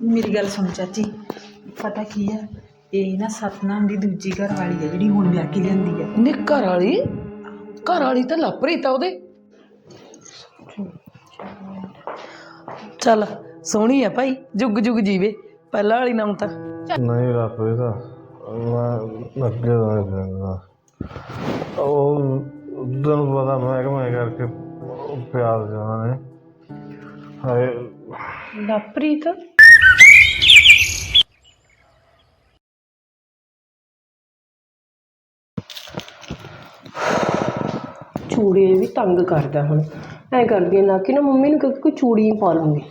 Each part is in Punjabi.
ਮੇਰੀ ਗੱਲ ਸੁਣ ਚਾਚੀ ਪਤਾ ਕੀ ਹੈ ਇਹ ਨਾ ਸਤਨਾਮ ਦੀ ਦੂਜੀ ਘਰ ਵਾਲੀ ਹੈ ਜਿਹੜੀ ਹੁਣ ਵਿਆਹ ਕੇ ਲਿਆਂਦੀ ਹੈ ਨੀ ਘਰ ਵਾਲੀ ਘਰ ਵਾਲੀ ਤਾਂ ਲਾਪਰੀ ਤਾਂ ਉਹਦੇ। ਚੱਲ ਸੋਹਣੀ ਆ ਭਾਈ ਜੁਗ ਜੁਗ ਜੀਵੇ ਪਹਿਲਾਂ ਵਾਲੀ ਨਾਮ ਤਾਂ। ਨਹੀਂ ਰੱਬ ਇਹਦਾ ਮੈਂ ਅੱਗੇ ਦਾ ਨਹੀਂ ਦਿੰਦਾ ਉਹ ਉਦੋਂ ਪਤਾ ਮੈਂ ਕਿ ਮੈਂ ਕਰਕੇ ਪਿਆਰ ਜਾਣਾ ਨੇ ਹਾਏ। ਲਾਪਰੀਤ? ਚੂੜੀਆਂ ਵੀ ਤੰਗ ਕਰਦਾ ਹੁਣ। ਐ ਕਰਦੀ ਆ ਨਾ ਕਿ ਨਾ ਮੰਮੀ ਨੂੰ ਕਿਉਂਕਿ ਕੋਈ ਚੂੜੀਆਂ ਪਾ ਲੂੰਗੀ।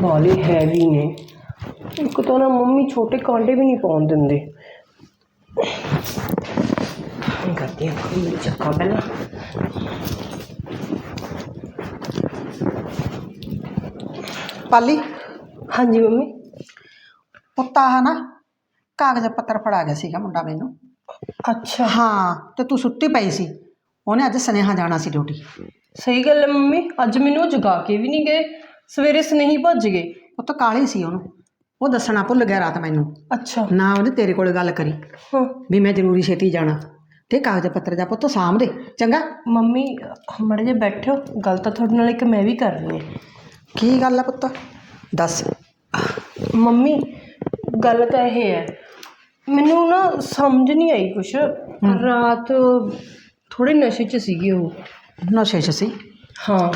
ਬਾਲੇ ਹੈਵੀ ਨੇ। ਇੱਕ ਤਾਂ ਨਾ ਮੰਮੀ ਛੋਟੇ ਕਾਂਟੇ ਵੀ ਨਹੀਂ ਪਾਉਣ ਦਿੰਦੇ। ਐ ਕਰਦੀ ਆ ਮੰਮੀ ਚੱਕਾ ਪਹਿਲਾਂ। ਪਾਲੀ? ਹਾਂਜੀ ਮੰਮੀ। ਪੁੱਤਾ ਹੈ ਨਾ ਕਾਗਜ਼ ਪੱਤਰ ਫੜਾ ਗਿਆ ਸੀਗਾ ਮੁੰਡਾ ਮੈਨੂੰ। ਅੱਛਾ। ਹਾਂ ਤੇ ਤੂੰ ਸੁੱਤੀ ਪਈ ਸੀ। ਉਹਨੇ ਅੱਜ ਸਨੇਹਾ ਜਾਣਾ ਸੀ ਡਿਊਟੀ। ਸਹੀ ਗੱਲ ਹੈ ਮੰਮੀ ਅੱਜ ਮੈਨੂੰ ਉਹ ਜਗਾ ਕੇ ਵੀ ਨਹੀਂ ਗਏ। ਸਵੇਰੇ ਸਨੇਹੀ ਭੱਜ ਗਏ। ਉਹ ਤਾਂ ਕਾਲੀ ਸੀ ਉਹਨੂੰ। ਉਹ ਦੱਸਣਾ ਭੁੱਲ ਗਿਆ ਰਾਤ ਮੈਨੂੰ। ਅੱਛਾ। ਨਾ ਉਹਨੇ ਤੇਰੇ ਕੋਲ ਗੱਲ ਕਰੀ। ਹਾਂ। ਵੀ ਮੈਂ ਜ਼ਰੂਰੀ ਛੇਤੀ ਜਾਣਾ। ਤੇ ਕਾਗਜ਼ ਪੱਤਰ ਜਾ ਪੁੱਤ ਸਾਂਭ ਦੇ। ਚੰਗਾ? ਮੰਮੀ ਮੜੇ ਜੇ ਬੈਠੋ। ਗੱਲ ਤਾਂ ਤੁਹਾਡੇ ਨਾਲ ਇੱਕ ਮੈਂ ਵੀ ਕਰਨੀ ਹੈ। ਕੀ ਗੱਲ ਆ ਪੁੱਤ? ਦੱਸ। ਮੰਮੀ ਗੱਲ ਤਾਂ ਇਹ ਹੈ ਮੈਨੂੰ ਨਾ ਸਮਝ ਨਹੀਂ ਆਈ ਕੁਛ। ਰਾਤ ਥੋੜੇ ਨਸ਼ੇ 'ਚ ਸੀਗੀ ਉਹ। ਨਸ਼ੇ 'ਚ ਸੀ? ਹਾਂ।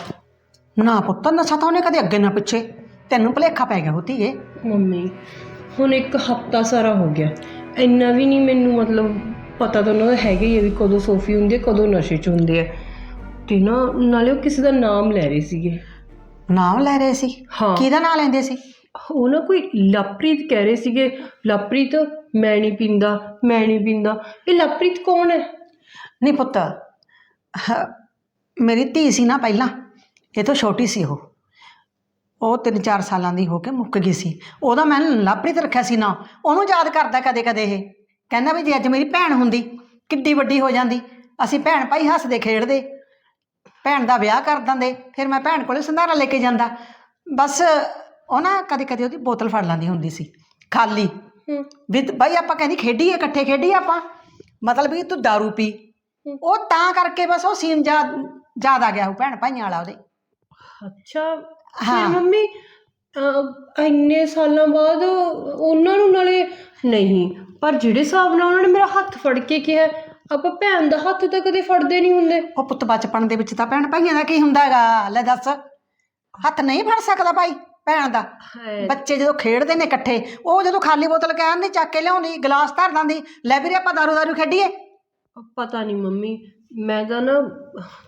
ਨਾ ਪੁੱਤ ਨਸ਼ਾ ਤਾਂ ਉਹਨੇ ਕਦੇ ਅੱਗੇ ਨਾ ਪਿੱਛੇ। ਤੈਨੂੰ ਭੁਲੇਖਾ ਪੈ ਗਿਆ ਹੋਤੀ ਏ ਮੰਮੀ ਹੁਣ ਇੱਕ ਹਫਤਾ ਸਾਰਾ ਹੋ ਗਿਆ। ਇੰਨਾ ਵੀ ਨਹੀਂ ਮੈਨੂੰ ਮਤਲਬ ਪਤਾ ਤਾਂ ਉਹਨਾਂ ਦਾ ਹੈਗਾ ਹੀ ਹੈ ਵੀ ਕਦੋਂ ਸੋਫੀ ਹੁੰਦੀ ਹੈ ਕਦੋਂ ਨਸ਼ੇ 'ਚ ਹੁੰਦੇ ਆ। ਤੇ ਨਾ ਨਾਲੇ ਉਹ ਕਿਸੇ ਦਾ ਨਾਮ ਲੈ ਰਹੇ ਸੀਗੇ। ਨਾਮ ਲੈ ਰਹੇ ਸੀ? ਹਾਂ। ਕਿਹਦਾ ਨਾਮ ਲੈਂਦੇ ਸੀ? ਉਹ ਨਾ ਕੋਈ ਲਵਪ੍ਰੀਤ ਕਹਿ ਰਹੇ ਸੀਗੇ। ਲਵਪ੍ਰੀਤ ਮੈਂ ਨਹੀਂ ਪੀਂਦਾ, ਮੈਂ ਨਹੀਂ ਪੀਂਦਾ। ਇਹ ਲਵਪ੍ਰੀਤ ਕੌਣ ਹੈ? ਨਹੀਂ ਪੁੱਤ, ਹ- ਮੇਰੀ ਧੀ ਸੀ ਨਾ ਪਹਿਲਾਂ, ਇਹ ਤੋਂ ਛੋਟੀ ਸੀ ਉਹ। ਉਹ 3-4 ਸਾਲਾਂ ਦੀ ਹੋ ਕੇ ਮੁੱਕ ਗਈ ਸੀ। ਉਹਦਾ ਮੈਂ ਲਾਪਰੀਤ ਰੱਖਿਆ ਸੀ ਨਾ। ਉਹਨੂੰ ਯਾਦ ਕਰਦਾ ਕਦੇ ਕਦੇ ਇਹ। ਕਹਿੰਦਾ ਵੀ ਜੇ ਅੱਜ ਮੇਰੀ ਭੈਣ ਹੁੰਦੀ, ਕਿੱਡੀ ਵੱਡੀ ਹੋ ਜਾਂਦੀ, ਅਸੀਂ ਭੈਣ ਭਾਈ ਹੱਸਦੇ, ਖੇਡਦੇ। ਭੈਣ ਦਾ ਵਿਆਹ ਕਰ ਦਿੰਦੇ, ਫਿਰ ਮੈਂ ਭੈਣ ਕੋਲੇ ਸੰਧਾਰਾ ਲੈ ਕੇ ਜਾਂਦਾ। ਬਸ ਉਹ ਨਾ ਕਦੇ ਕਦੇ ਉਹਦੀ ਬੋਤਲ ਫੜ ਲੈਂਦੀ ਹੁੰਦੀ ਸੀ, ਖਾਲੀ। ਹੂੰ। ਵੀ ਬਾਈ ਆਪਾਂ ਕਹਿੰਦੀ ਖੇਡੀਏ ਇਕੱਠੇ ਖੇਡੀਏ ਆਪਾਂ। ਮਤਲਬ ਵੀ ਤੂੰ दारू ਪੀ। ਉਹ ਤਾਂ ਕਰਕੇ ਬਸ ਉਹ ਸੀਨ ਆ ਗਿਆ ਉਹ ਭੈਣ ਭਾਈਆਂ ਵਾਲਾ ਉਹਦੇ। ਅੱਛਾ ਹਾਂ। ਮੰਮੀ ਇੰਨੇ ਸਾਲਾਂ ਬਾਅਦ ਉਹਨਾਂ ਨੂੰ ਨਾਲੇ ਨਹੀਂ ਪਰ ਜਿਹੜੇ ਹਿਸਾਬ ਨਾਲ ਉਹਨਾਂ ਨੇ ਮੇਰਾ ਹੱਥ ਫੜ ਕੇ ਕਿਹਾ ਆਪਾਂ ਭੈਣ ਦਾ ਹੱਥ ਤਾਂ ਕਦੇ ਫੜਦੇ ਨਹੀਂ ਹੁੰਦੇ। ਉਹ ਪੁੱਤ ਬਚਪਨ ਦੇ ਵਿੱਚ ਤਾਂ ਭੈਣ ਭਾਈਆਂ ਦਾ ਕੀ ਹੁੰਦਾ ਹੈਗਾ ਲੈ ਦੱਸ। ਹੱਥ ਨਹੀਂ ਫੜ ਸਕਦਾ ਭਾਈ। ਭੈਣ ਦਾ। ਬੱਚੇ ਜਦੋਂ ਖੇਡਦੇ ਨੇ ਇਕੱਠੇ ਉਹ ਜਦੋਂ ਖਾਲੀ ਬੋਤਲ ਕਹਿੰਦੀ ਚੱਕ ਕੇ ਲਿਆਉਂਦੀ ਗਲਾਸ ਧਰ ਦਿੰਦੀ ਲੈ ਵੀਰੇ ਆਪਾਂ ਦਾਰੂ ਦਾਰੂ ਖੇਡੀਏ। ਪਤਾ ਨਹੀਂ ਮੰਮੀ ਮੈਂ ਤਾਂ ਨਾ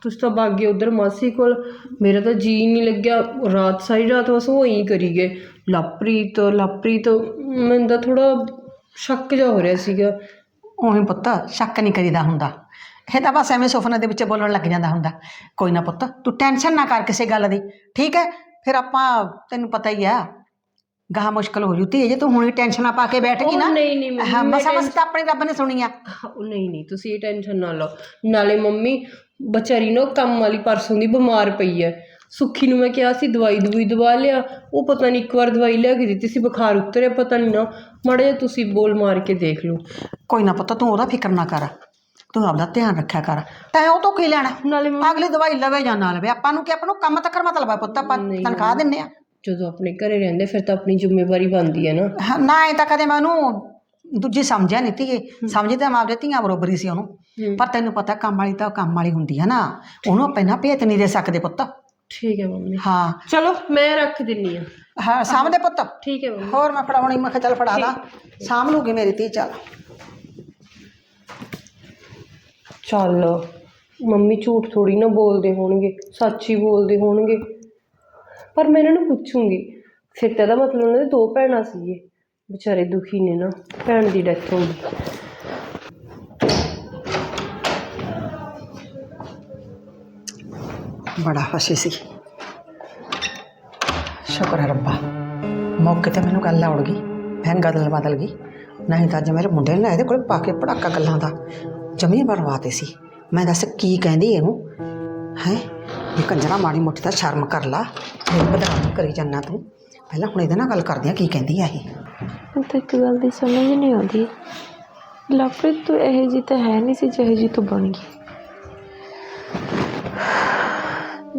ਤੁਸੀਂ ਤਾਂ ਭਾਗੇ ਉਧਰ ਮਾਸੀ ਕੋਲ ਮੇਰਾ ਤਾਂ ਜੀ ਨਹੀਂ ਲੱਗਿਆ ਰਾਤ ਸਾਰੀ ਰਾਤ ਬਸ ਉਹ ਹੀ ਕਰੀ ਗਏ। ਲਵਪ੍ਰੀਤ ਲਵਪ੍ਰੀਤ ਮੈਨੂੰ ਤਾਂ ਥੋੜਾ ਸ਼ੱਕ ਜਿਹਾ ਹੋ ਰਿਹਾ ਸੀਗਾ। ਉਹੀ ਪੁੱਤ ਸ਼ੱਕ ਨਹੀਂ ਕਰੀਦਾ ਹੁੰਦਾ। ਇਹ ਤਾਂ ਬਸ ਐਵੇਂ ਸੁਪਨੇ ਦੇ ਵਿੱਚ ਬੋਲਣ ਲੱਗ ਜਾਂਦਾ ਹੁੰਦਾ। ਕੋਈ ਨਾ ਪੁੱਤ ਤੂੰ ਟੈਨਸ਼ਨ ਨਾ ਕਰ ਕਿਸੇ ਗੱਲ ਦੀ ਠੀਕ ਹੈ? ਫਿਰ ਆਪਾਂ ਤੈਨੂੰ ਪਤਾ ਹੀ ਆ ਗਾਹ ਮੁਸ਼ਕਲ ਹੋ ਜੂਤੀ ਜੇ ਤੂੰ ਹੁਣੇ ਟੈਨਸ਼ਨਾਂ ਪਾ ਕੇ ਬੈਠ ਗਈ ਉਹ ਨਾ। ਨਹੀਂ ਨਹੀਂ ਮੰਮੀ, ਹਾਂ ਮੈਂ ਮਸਾ ਮਸ ਤਾਂ ਆਪਣੀ ਰੱਬ ਨੇ ਸੁਣੀ ਆ। ਉਹ ਨਹੀਂ ਨਹੀਂ ਤੁਸੀਂ ਇਹ ਟੈਨਸ਼ਨ ਨਾ ਲਓ। ਨਾਲੇ ਮੰਮੀ ਵਿਚਾਰੀ ਨੂੰ ਕੰਮ ਵਾਲੀ ਪਰਸੋਂ ਦੀ ਬਿਮਾਰ ਪਈ ਹੈ ਸੁੱਖੀ ਨੂੰ ਮੈਂ ਕਿਹਾ ਸੀ ਦਵਾਈ ਦਵਾਈ ਦਵਾ ਲਿਆ। ਉਹ ਪਤਾ ਨਹੀਂ ਇੱਕ ਵਾਰ ਦਵਾਈ ਲਿਆ ਕੇ ਦਿੱਤੀ ਸੀ ਬੁਖਾਰ ਉਤਰਿਆ ਪਤਾ ਨਹੀਂ ਨਾ। ਮਾੜੇ ਜਿਹਾ ਤੁਸੀਂ ਬੋਲ ਮਾਰ ਕੇ ਦੇਖ ਲਓ। ਕੋਈ ਨਾ ਪੁੱਤ ਤੂੰ ਉਹਦਾ ਫਿਕਰ ਨਾ ਕਰ। ਤੂੰ ਆਪਦਾ ਧਿਆਨ ਰੱਖਿਆ ਕਰ। ਤੈਂ ਉਹ ਤੋਂ ਕੀ ਲੈਣਾ। ਨਾਲੇ ਮੰਮੀ, ਅਗਲੀ ਦਵਾਈ ਲਵੇ ਜਾਂ ਨਾ ਲਵੇ ਆਪਾਂ ਨੂੰ ਕੀ ਆਪਾਂ ਨੂੰ ਕੰਮ ਤੱਕ ਮਤਲਬ ਆ ਪੁੱਤ ਆਪਾਂ ਨਹੀਂ, ਤਨਖਾਹ ਦਿੰਨੇ ਆ। ਜਦੋਂ ਆਪਣੇ ਘਰੇ ਰਹਿੰਦੇ ਫਿਰ ਤਾਂ ਆਪਣੀ ਜ਼ਿੰਮੇਵਾਰੀ ਬਣਦੀ ਹੈ ਨਾ। ਹਾਂ, ਨਾ ਇਹ ਤਾਂ ਕਦੇ ਮੈਂ ਉਹਨੂੰ ਦੂਜੀ ਸਮਝਿਆ ਨਹੀਂ ਧੀਏ। ਸਮਝਦੇ ਮੈਂ ਆਪਦੇ ਧੀਆਂ ਬਰੋਬਰੀ ਸੀ ਉਹਨੂੰ। ਹੂੰ। ਪਰ ਤੈਨੂੰ ਪਤਾ ਕੰਮ ਵਾਲੀ ਤਾਂ ਕੰਮ ਵਾਲੀ ਹੁੰਦੀ ਹੈ ਨਾ। ਉਹਨੂੰ ਆਪਾਂ ਨਾ ਭੇਤ ਨਹੀਂ ਦੇ ਸਕਦੇ ਪੁੱਤ। ਠੀਕ ਹੈ ਮੰਮੀ। ਹਾਂ। ਚਲੋ ਮੈਂ ਰੱਖ ਦਿੰਨੀ ਆ। ਹਾਂ ਸਾਹਮਣੇ ਪੁੱਤ। ਠੀਕ ਹੈ ਮੰਮੀ। ਹੋਰ ਮੈਂ ਫੜਾਉਣੀ ਮੈਂ ਕਿਹਾ ਚੱਲ ਫੜਾ ਦਾਂ। ਸਾਂਭ ਲੂਗੀ ਮੇਰੀ ਧੀ ਚੱਲ। ਚੱਲ ਮੰਮੀ ਝੂਠ ਥੋੜੀ ਨਾ ਬੋਲਦੇ ਹੋਣਗੇ, ਸੱਚ ਹੀ ਬੋਲਦੇ ਹੋਣਗੇ। ਪਰ ਮੈਂ ਇਹਨਾਂ ਨੂੰ ਪੁੱਛੂੰਗੀ, ਫਿਰ ਤਾਂ ਇਹਦਾ ਮਤਲਬ ਉਹਨਾਂ ਦੇ ਦੋ ਭੈਣਾਂ ਸੀਗੇ, ਵਿਚਾਰੇ ਦੁਖੀ ਨੇ ਨਾ, ਭੈਣ ਦੀ ਡੈਥ ਹੋ ਗਈ। ਬੜਾ ਫਸੇ ਸੀ। ਸ਼ੁਕਰ ਹੈ ਰੱਬਾ, ਮੌਕੇ ਤੇ ਮੈਨੂੰ ਗੱਲ ਆਉੜ ਗਈ ਮੈਂ ਗਦਲ ਬਦਲ ਗਈ। ਨਹੀਂ ਤਾਂ ਅੱਜ ਮੇਰੇ ਮੁੰਡੇ ਨੇ ਨਾ ਇਹਦੇ ਕੋਲ ਪਾ ਕੇ ਪੜਾਕਾ ਗੱਲਾਂ ਦਾ। ਜਮੀ ਬਰਵਾਤੇ ਸੀ। ਮੈਂ ਦੱਸ ਕੀ ਕਹਿੰਦੀ ਇਹਨੂੰ? ਹੈ? ਇਹ ਕੰਜਰਾ ਮਾੜੀ ਮੋਟੀ ਤਾਂ ਸ਼ਰਮ ਕਰ ਲਾ। ਮੇਰੀ ਬਦਨਾਮੀ ਕਰੀ ਜਾਂਦਾ ਤੂੰ। ਪਹਿਲਾਂ ਹੁਣ ਇਹਦੇ ਨਾਲ ਗੱਲ ਕਰਦੇ ਆ, ਕੀ ਕਹਿੰਦੀ ਆ ਇਹ? ਮੈਨੂੰ ਤਾਂ ਇੱਕ ਗੱਲ ਦੀ ਸਮਝ ਨਹੀਂ ਆਉਂਦੀ। ਲਵਪ੍ਰੀਤ ਤੂੰ ਇਹੋ ਜਿਹੀ ਤਾਂ ਹੈ ਨਹੀਂ ਸੀ ਜਿਹੋ ਜਿਹੀ ਤੂੰ ਬਣ ਗਈ।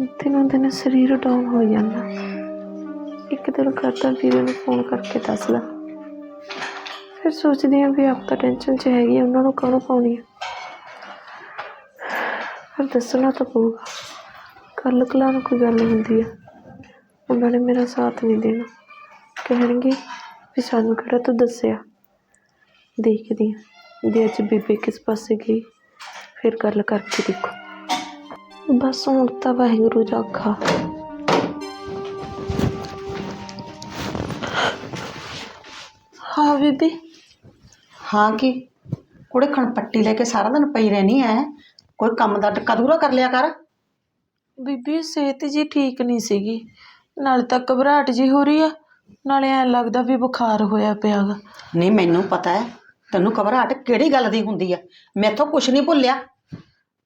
ਦਿਨੋਂ ਦਿਨ ਸਰੀਰ ਡਾਊਨ ਹੋ ਜਾਂਦਾ। ਇੱਕ ਦਿਨ ਕਰਦਾ ਵੀਰੇ ਨੂੰ ਫੋਨ ਕਰਕੇ ਦੱਸ ਲਾ। ਫਿਰ ਸੋਚਦੀ ਹਾਂ ਵੀ ਆਪ ਤਾਂ ਟੈਨਸ਼ਨ 'ਚ ਹੈਗੀ ਆ, ਉਹਨਾਂ ਨੂੰ ਕਾਹਨੂੰ ਪਾਉਣੀ ਆ। ਫਿਰ ਦੱਸਣਾ ਤਾਂ ਪਊਗਾ। ਕੱਲ ਕਲਾ ਨੂੰ ਕੋਈ ਗੱਲ ਹੁੰਦੀ ਆ। ਉਹਨਾਂ ਨੇ ਮੇਰਾ ਸਾਥ ਨਹੀਂ ਦੇਣਾ। ਕਹਿਣਗੇ ਵੀ ਸਾਨੂੰ ਕਿਹੜਾ ਤੂੰ ਦੱਸਿਆ? ਦੇਖਦੀ ਹਾਂ। ਦੇ ਅੱਜ ਬੀਬੀ ਕਿਸ ਪਾਸੇ ਗਈ ਫਿਰ ਗੱਲ ਕਰਕੇ ਦੇਖੋ। ਬਸ ਹੁਣ ਤਾਂ ਵਾਹਿਗੁਰੂ ਜਾਖਾ ਹਾਂ ਬੀਬੀ। ਹਾਂ ਕੀ? ਕੁੜੇ ਖਣਪੱਟੀ ਲੈ ਕੇ ਸਾਰਾ ਦਿਨ ਪਈ ਰਹਿਣੀ ਐ। ਕੋਈ ਕੰਮ ਦਾ ਟੱਕਾ ਦੂਰਾ ਕਰ ਲਿਆ ਕਰ। ਬੀਬੀ ਸਿਹਤ ਜੀ ਠੀਕ ਨਹੀਂ ਸੀਗੀ। ਨਾਲੇ ਤਾਂ ਘਬਰਾਹਟ ਜੀ ਹੋ ਰਹੀ ਆ। ਨਾਲੇ ਐਂ ਲੱਗਦਾ ਵੀ ਬੁਖਾਰ ਹੋਇਆ ਪਿਆਗਾ ਨਹੀਂ ਮੈਨੂੰ ਪਤਾ ਹੈ ਤੈਨੂੰ ਘਬਰਾਹਟ ਕਿਹੜੀ ਗੱਲ ਦੀ ਹੁੰਦੀ ਹੈ ਮੈਥੋਂ ਕੁਝ ਨਹੀਂ ਭੁੱਲਿਆ।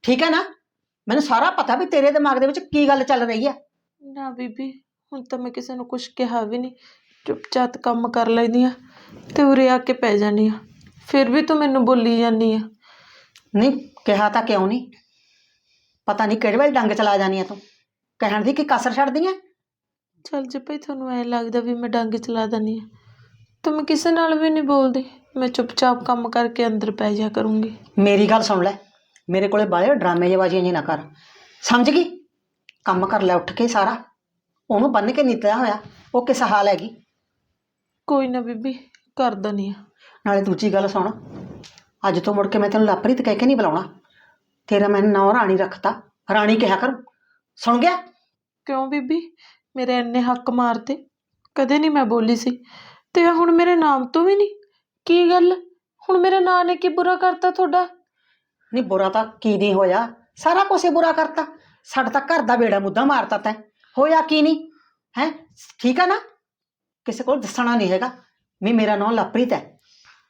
ਠੀਕ ਹੈ ਨਾ? ਮੈਨੂੰ ਸਾਰਾ ਪਤਾ ਵੀ ਤੇਰੇ ਦਿਮਾਗ ਦੇ ਵਿੱਚ ਕੀ ਗੱਲ ਚੱਲ ਰਹੀ ਹੈ ਨਾ ਬੀਬੀ ਹੁਣ ਤਾਂ ਮੈਂ ਕਿਸੇ ਨੂੰ ਕੁਝ ਕਿਹਾ ਵੀ ਨਹੀਂ। ਚੁੱਪਚਾਪ ਕੰਮ ਕਰ ਲੈਂਦੀ ਆ ਤੇ ਉਰੇ ਆ ਕੇ ਪੈ ਜਾਂਦੀ ਆ। ਫਿਰ ਵੀ ਤੂੰ ਮੈਨੂੰ ਬੋਲੀ ਜਾਂਦੀ ਆ। ਨਹੀਂ ਕਿਹਾ ਤਾਂ ਕਿਉਂ ਨਹੀਂ? ਪਤਾ ਨਹੀਂ ਕਿਹੜੇ ਵੇਲੇ ਡੰਗ ਚਲਾ ਜਾਣੀ ਆ ਤੂੰ। ਕਹਿਣ ਦੀ ਕੀ ਕਸਰ ਛੱਡਦੀ ਐ ਚੱਲ ਜੇ ਭਾਈ ਤੁਹਾਨੂੰ ਐ ਲੱਗਦਾ ਵੀ ਮੈਂ ਡੰਗ ਚਲਾ ਦਿੰਦੀ ਆ ਤਾਂ ਮੈਂ ਕਿਸੇ ਨਾਲ ਵੀ ਨਹੀਂ ਬੋਲਦੀ। ਮੈਂ ਚੁੱਪਚਾਪ ਕੰਮ ਕਰਕੇ ਅੰਦਰ ਪੈ ਜਾ ਕਰੂੰਗੀ। ਮੇਰੀ ਗੱਲ ਸੁਣ ਲੈ। ਮੇਰੇ ਕੋਲੇ ਬਾਲੇ ਡਰਾਮੇ ਜਿਹੇ ਜੀ ਨਾ ਕਰ। ਸਮਝ ਗਈ? ਕੰਮ ਕਰ ਲੈ ਉੱਠ ਕੇ ਸਾਰਾ। ਉਹਨੂੰ ਬੰਨ ਕੇ ਨਿਕਲਿਆ ਹੋਇਆ। ਉਹ ਕਿਸ ਹਾਲ ਹੈਗੀ? ਕੋਈ ਨਾ ਬੀਬੀ ਕਰ ਦਨੀ ਆ। ਨਾਲੇ ਦੂਜੀ ਗੱਲ ਸੁਣ। ਅੱਜ ਤੋਂ ਮੁੜ ਕੇ ਮੈਂ ਤੈਨੂੰ ਲਾਪਰੀਤ ਕਹਿ ਕੇ ਨਹੀਂ ਬੁਲਾਉਣਾ। ਤੇਰਾ ਮੈਂ ਨਾਂ ਰਾਣੀ ਰੱਖਤਾ। ਰਾਣੀ ਕਿਹਾ ਕਰ। ਸੁਣ ਗਿਆ? ਕਿਉਂ ਬੀਬੀ? ਮੇਰੇ ਇੰਨੇ ਹੱਕ ਮਾਰਤੇ। ਕਦੇ ਨਹੀਂ ਮੈਂ ਬੋਲੀ ਸੀ। ਤੇ ਹੁਣ ਮੇਰੇ ਨਾਮ ਤੋਂ ਵੀ ਨਹੀਂ। ਕੀ ਗੱਲ? ਹੁਣ ਮੇਰੇ ਨਾਂ ਨੇ ਕੀ ਬੁਰਾ ਕਰਤਾ ਤੁਹਾਡਾ? ਨਹੀਂ ਬੁਰਾ ਤਾਂ ਕੀ ਨਹੀਂ ਹੋਇਆ। ਸਾਰਾ ਹੀ ਬੁਰਾ ਕਰਤਾ। ਸਾਡਾ ਤਾਂ ਘਰ ਦਾ ਬੇੜਾ ਮੁੱਦਾ ਮਾਰਤਾ ਤੈਂ। ਹੋਇਆ ਕੀ ਨਹੀਂ? ਹੈ? ਠੀਕ ਆ ਨਾ? ਕਿਸੇ ਕੋਲ ਦੱਸਣਾ ਨਹੀਂ ਹੈਗਾ। ਵੀ ਮੇਰਾ ਨਾਂ ਲਵਪ੍ਰੀਤ ਹੈ।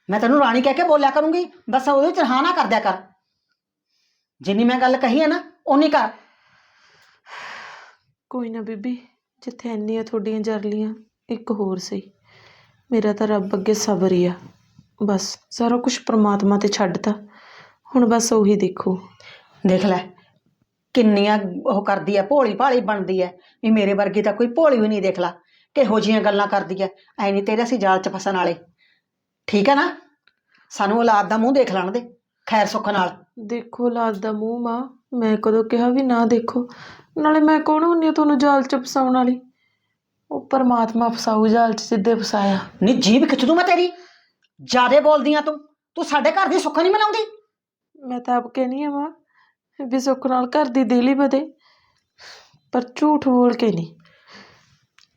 ਮੈਂ ਤੈਨੂੰ ਰਾਣੀ ਕਹਿ ਕੇ ਬੋਲਿਆ ਕਰੂੰਗੀ ਬਸ ਉਹਦੇ ਵਿੱਚ ਰਹਾ ਨਾ ਕਰ ਦਿਆ ਕਰ। ਜਿੰਨੀ ਮੈਂ ਗੱਲ ਕਹੀ ਹੈ ਨਾ ਓਨੀ ਕਰ। ਕੋਈ ਨਾ ਬੀਬੀ ਜਿੱਥੇ ਇੰਨੀਆਂ ਤੁਹਾਡੀਆਂ ਜਰਲੀਆਂ ਇੱਕ ਹੋਰ ਸਹੀ। ਮੇਰਾ ਤਾਂ ਰੱਬ ਅੱਗੇ ਸਬਰ ਹੀ ਆ। ਬਸ ਸਾਰਾ ਕੁਝ ਪ੍ਰਮਾਤਮਾ ਤੇ ਛੱਡਤਾ। ਹੁਣ ਬਸ ਉਹੀ ਦੇਖੋ। ਦੇਖ ਲੈ ਕਿੰਨੀਆਂ ਉਹ ਕਰਦੀ ਐ ਭੋਲੀ ਭਾਲੀ ਬਣਦੀ ਐ ਵੀ ਮੇਰੇ ਵਰਗੀ ਤਾਂ ਕੋਈ ਭੋਲੀ ਵੀ ਨਹੀਂ ਦੇਖ ਲਾ ਕਿਹੋ ਜੀਆਂ ਗੱਲਾਂ ਕਰਦੀ ਐ ਐ ਨਹੀਂ ਤੇਰੇ ਅਸੀਂ ਜਾਲ 'ਚ ਫਸਣ ਵਾਲੇ। ਠੀਕ ਹੈ ਨਾ? ਸਾਨੂੰ ਔਲਾਦ ਦਾ ਮੂੰਹ ਦੇਖ ਲੈਣ ਦੇ ਖੈਰ ਸੁੱਖ ਨਾਲ। ਦੇਖੋ ਲਾਦ ਦਾ ਮੂੰਹ ਮਾਂ ਮੈਂ ਕਦੋਂ ਕਿਹਾ ਵੀ ਨਾ ਦੇਖੋ। ਨਾਲੇ ਮੈਂ ਕੌਣ ਹੁੰਨੀ ਆ ਤੁਹਾਨੂੰ ਜਾਲ ਚ ਫਸਾਉਣ ਵਾਲੀ? ਉਹ ਪਰਮਾਤਮਾ ਫਸਾਊ ਜਾਲ ਚ ਸਿੱਧੇ ਫਸਾਇਆ। ਨਹੀਂ ਜੀਭ ਖਿੱਚ ਦੂੰ ਮੈਂ ਤੇਰੀ। ਜਿਆਦੇ ਬੋਲਦੀ ਆ ਤੂੰ। ਤੂੰ ਸਾਡੇ ਘਰ ਦੀ ਸੁੱਖ ਨਹੀਂ ਮਨਾਉਂਦੀ? ਮੈਂ ਤਾਂ ਆਪ ਕਹਿਨੀ ਆ ਮਾਂ ਵੀ ਸੁੱਖ ਨਾਲ ਘਰ ਦੀ ਦਿਲ ਵਧੇ ਪਰ ਝੂਠ ਬੋਲ ਕੇ ਨਹੀਂ।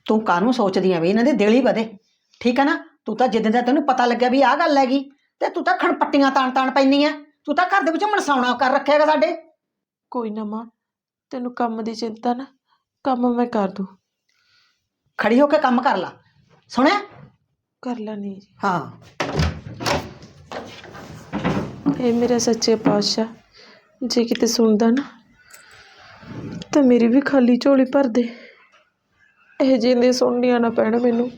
ਤੂੰ ਕਾਹਨੂੰ ਸੋਚਦੀ ਆ ਵੀ ਇਹਨਾਂ ਦੇ ਦਿਲ ਹੀ ਵਧੇ? ਠੀਕ ਹੈ ਨਾ? ਤੂੰ ਤਾਂ ਜਿੱਦਾਂ ਦਾ ਤੈਨੂੰ ਪਤਾ ਲੱਗਿਆ ਵੀ ਆਹ ਗੱਲ ਹੈਗੀ ਤੇ ਤੂੰ ਤਾਂ ਖਣਪੱਟੀਆਂ ਤਾਣ ਤਾਣ ਪੈਂਦੀ ਆ। ਤੂੰ ਤਾਂ ਘਰ ਦੇ ਵਿੱਚ ਮਨਸਾਉਣਾ ਕਰ ਰੱਖਿਆਗਾ ਸਾਡੇ। ਕੋਈ ਨਾ ਮਾਂ ਤੈਨੂੰ ਕੰਮ ਦੀ ਚਿੰਤਾ ਨਾ ਕੰਮ ਮੈਂ ਕਰ ਦੂੰ। ਖੜੀ ਹੋ ਕੇ ਕੰਮ ਕਰ ਲਾ। ਸੁਣਿਆ? ਕਰ ਲੈਣੀ ਜੀ। ਹਾਂ। ਇਹ ਮੇਰਾ ਸੱਚੇ ਪਾਤਸ਼ਾਹ ਜੇ ਕਿਤੇ ਸੁਣਦਾ ਨਾ ਤਾਂ ਮੇਰੀ ਵੀ ਖਾਲੀ ਝੋਲੀ ਭਰ ਦੇ। ਇਹ ਜਿੰਦੇ ਸੁਣਨੀਆਂ ਨਾ ਪੈਣ ਮੈਨੂੰ।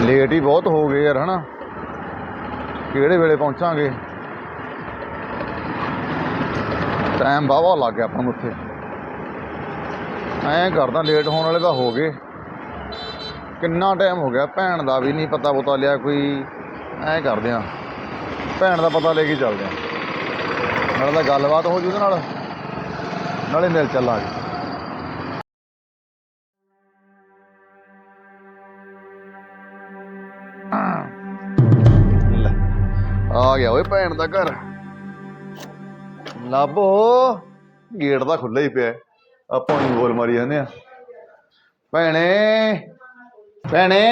ਲੇਟ ਹੀ ਬਹੁਤ ਹੋ ਗਏ ਯਾਰ, ਹਨਾ? ਕਿਹੜੇ ਵੇਲੇ ਪਹੁੰਚਾਂਗੇ? ਟਾਈਮ ਬਾਵਾ ਲੱਗ ਗਿਆ ਆਪਾਂ ਨੂੰ ਉੱਥੇ। ਐਂ ਕਰਦਾ ਲੇਟ ਹੋਣ ਵਾਲੇ ਤਾਂ ਹੋ ਗਏ। ਕਿੰਨਾ ਟਾਈਮ ਹੋ ਗਿਆ, ਭੈਣ ਦਾ ਵੀ ਨਹੀਂ ਪਤਾ ਪਤਾ ਲਿਆ ਕੋਈ। ਐਂ ਕਰਦੇ ਆ। ਭੈਣ ਦਾ ਪਤਾ ਲੈ ਕੇ ਚੱਲਦੇ ਆ। ਨਾਲੇ ਤਾਂ ਗੱਲਬਾਤ ਹੋ ਜੂ ਉਹਦੇ ਨਾਲ। ਨਾਲੇ ਮਿਲ ਚੱਲਾਂਗੇ। ਆ ਗਿਆ ਓਏ ਭੈਣ ਦਾ ਘਰ। ਲੱਭੋ ਗੇਟ ਤਾਂ ਖੁੱਲ੍ਹਾ ਹੀ ਪਿਆ ਆਪਾਂ ਨੂੰ ਬੋਲ ਮਾਰੀ ਜਾਂਦੇ ਆ ਭੈਣੇ ਭੈਣੇ।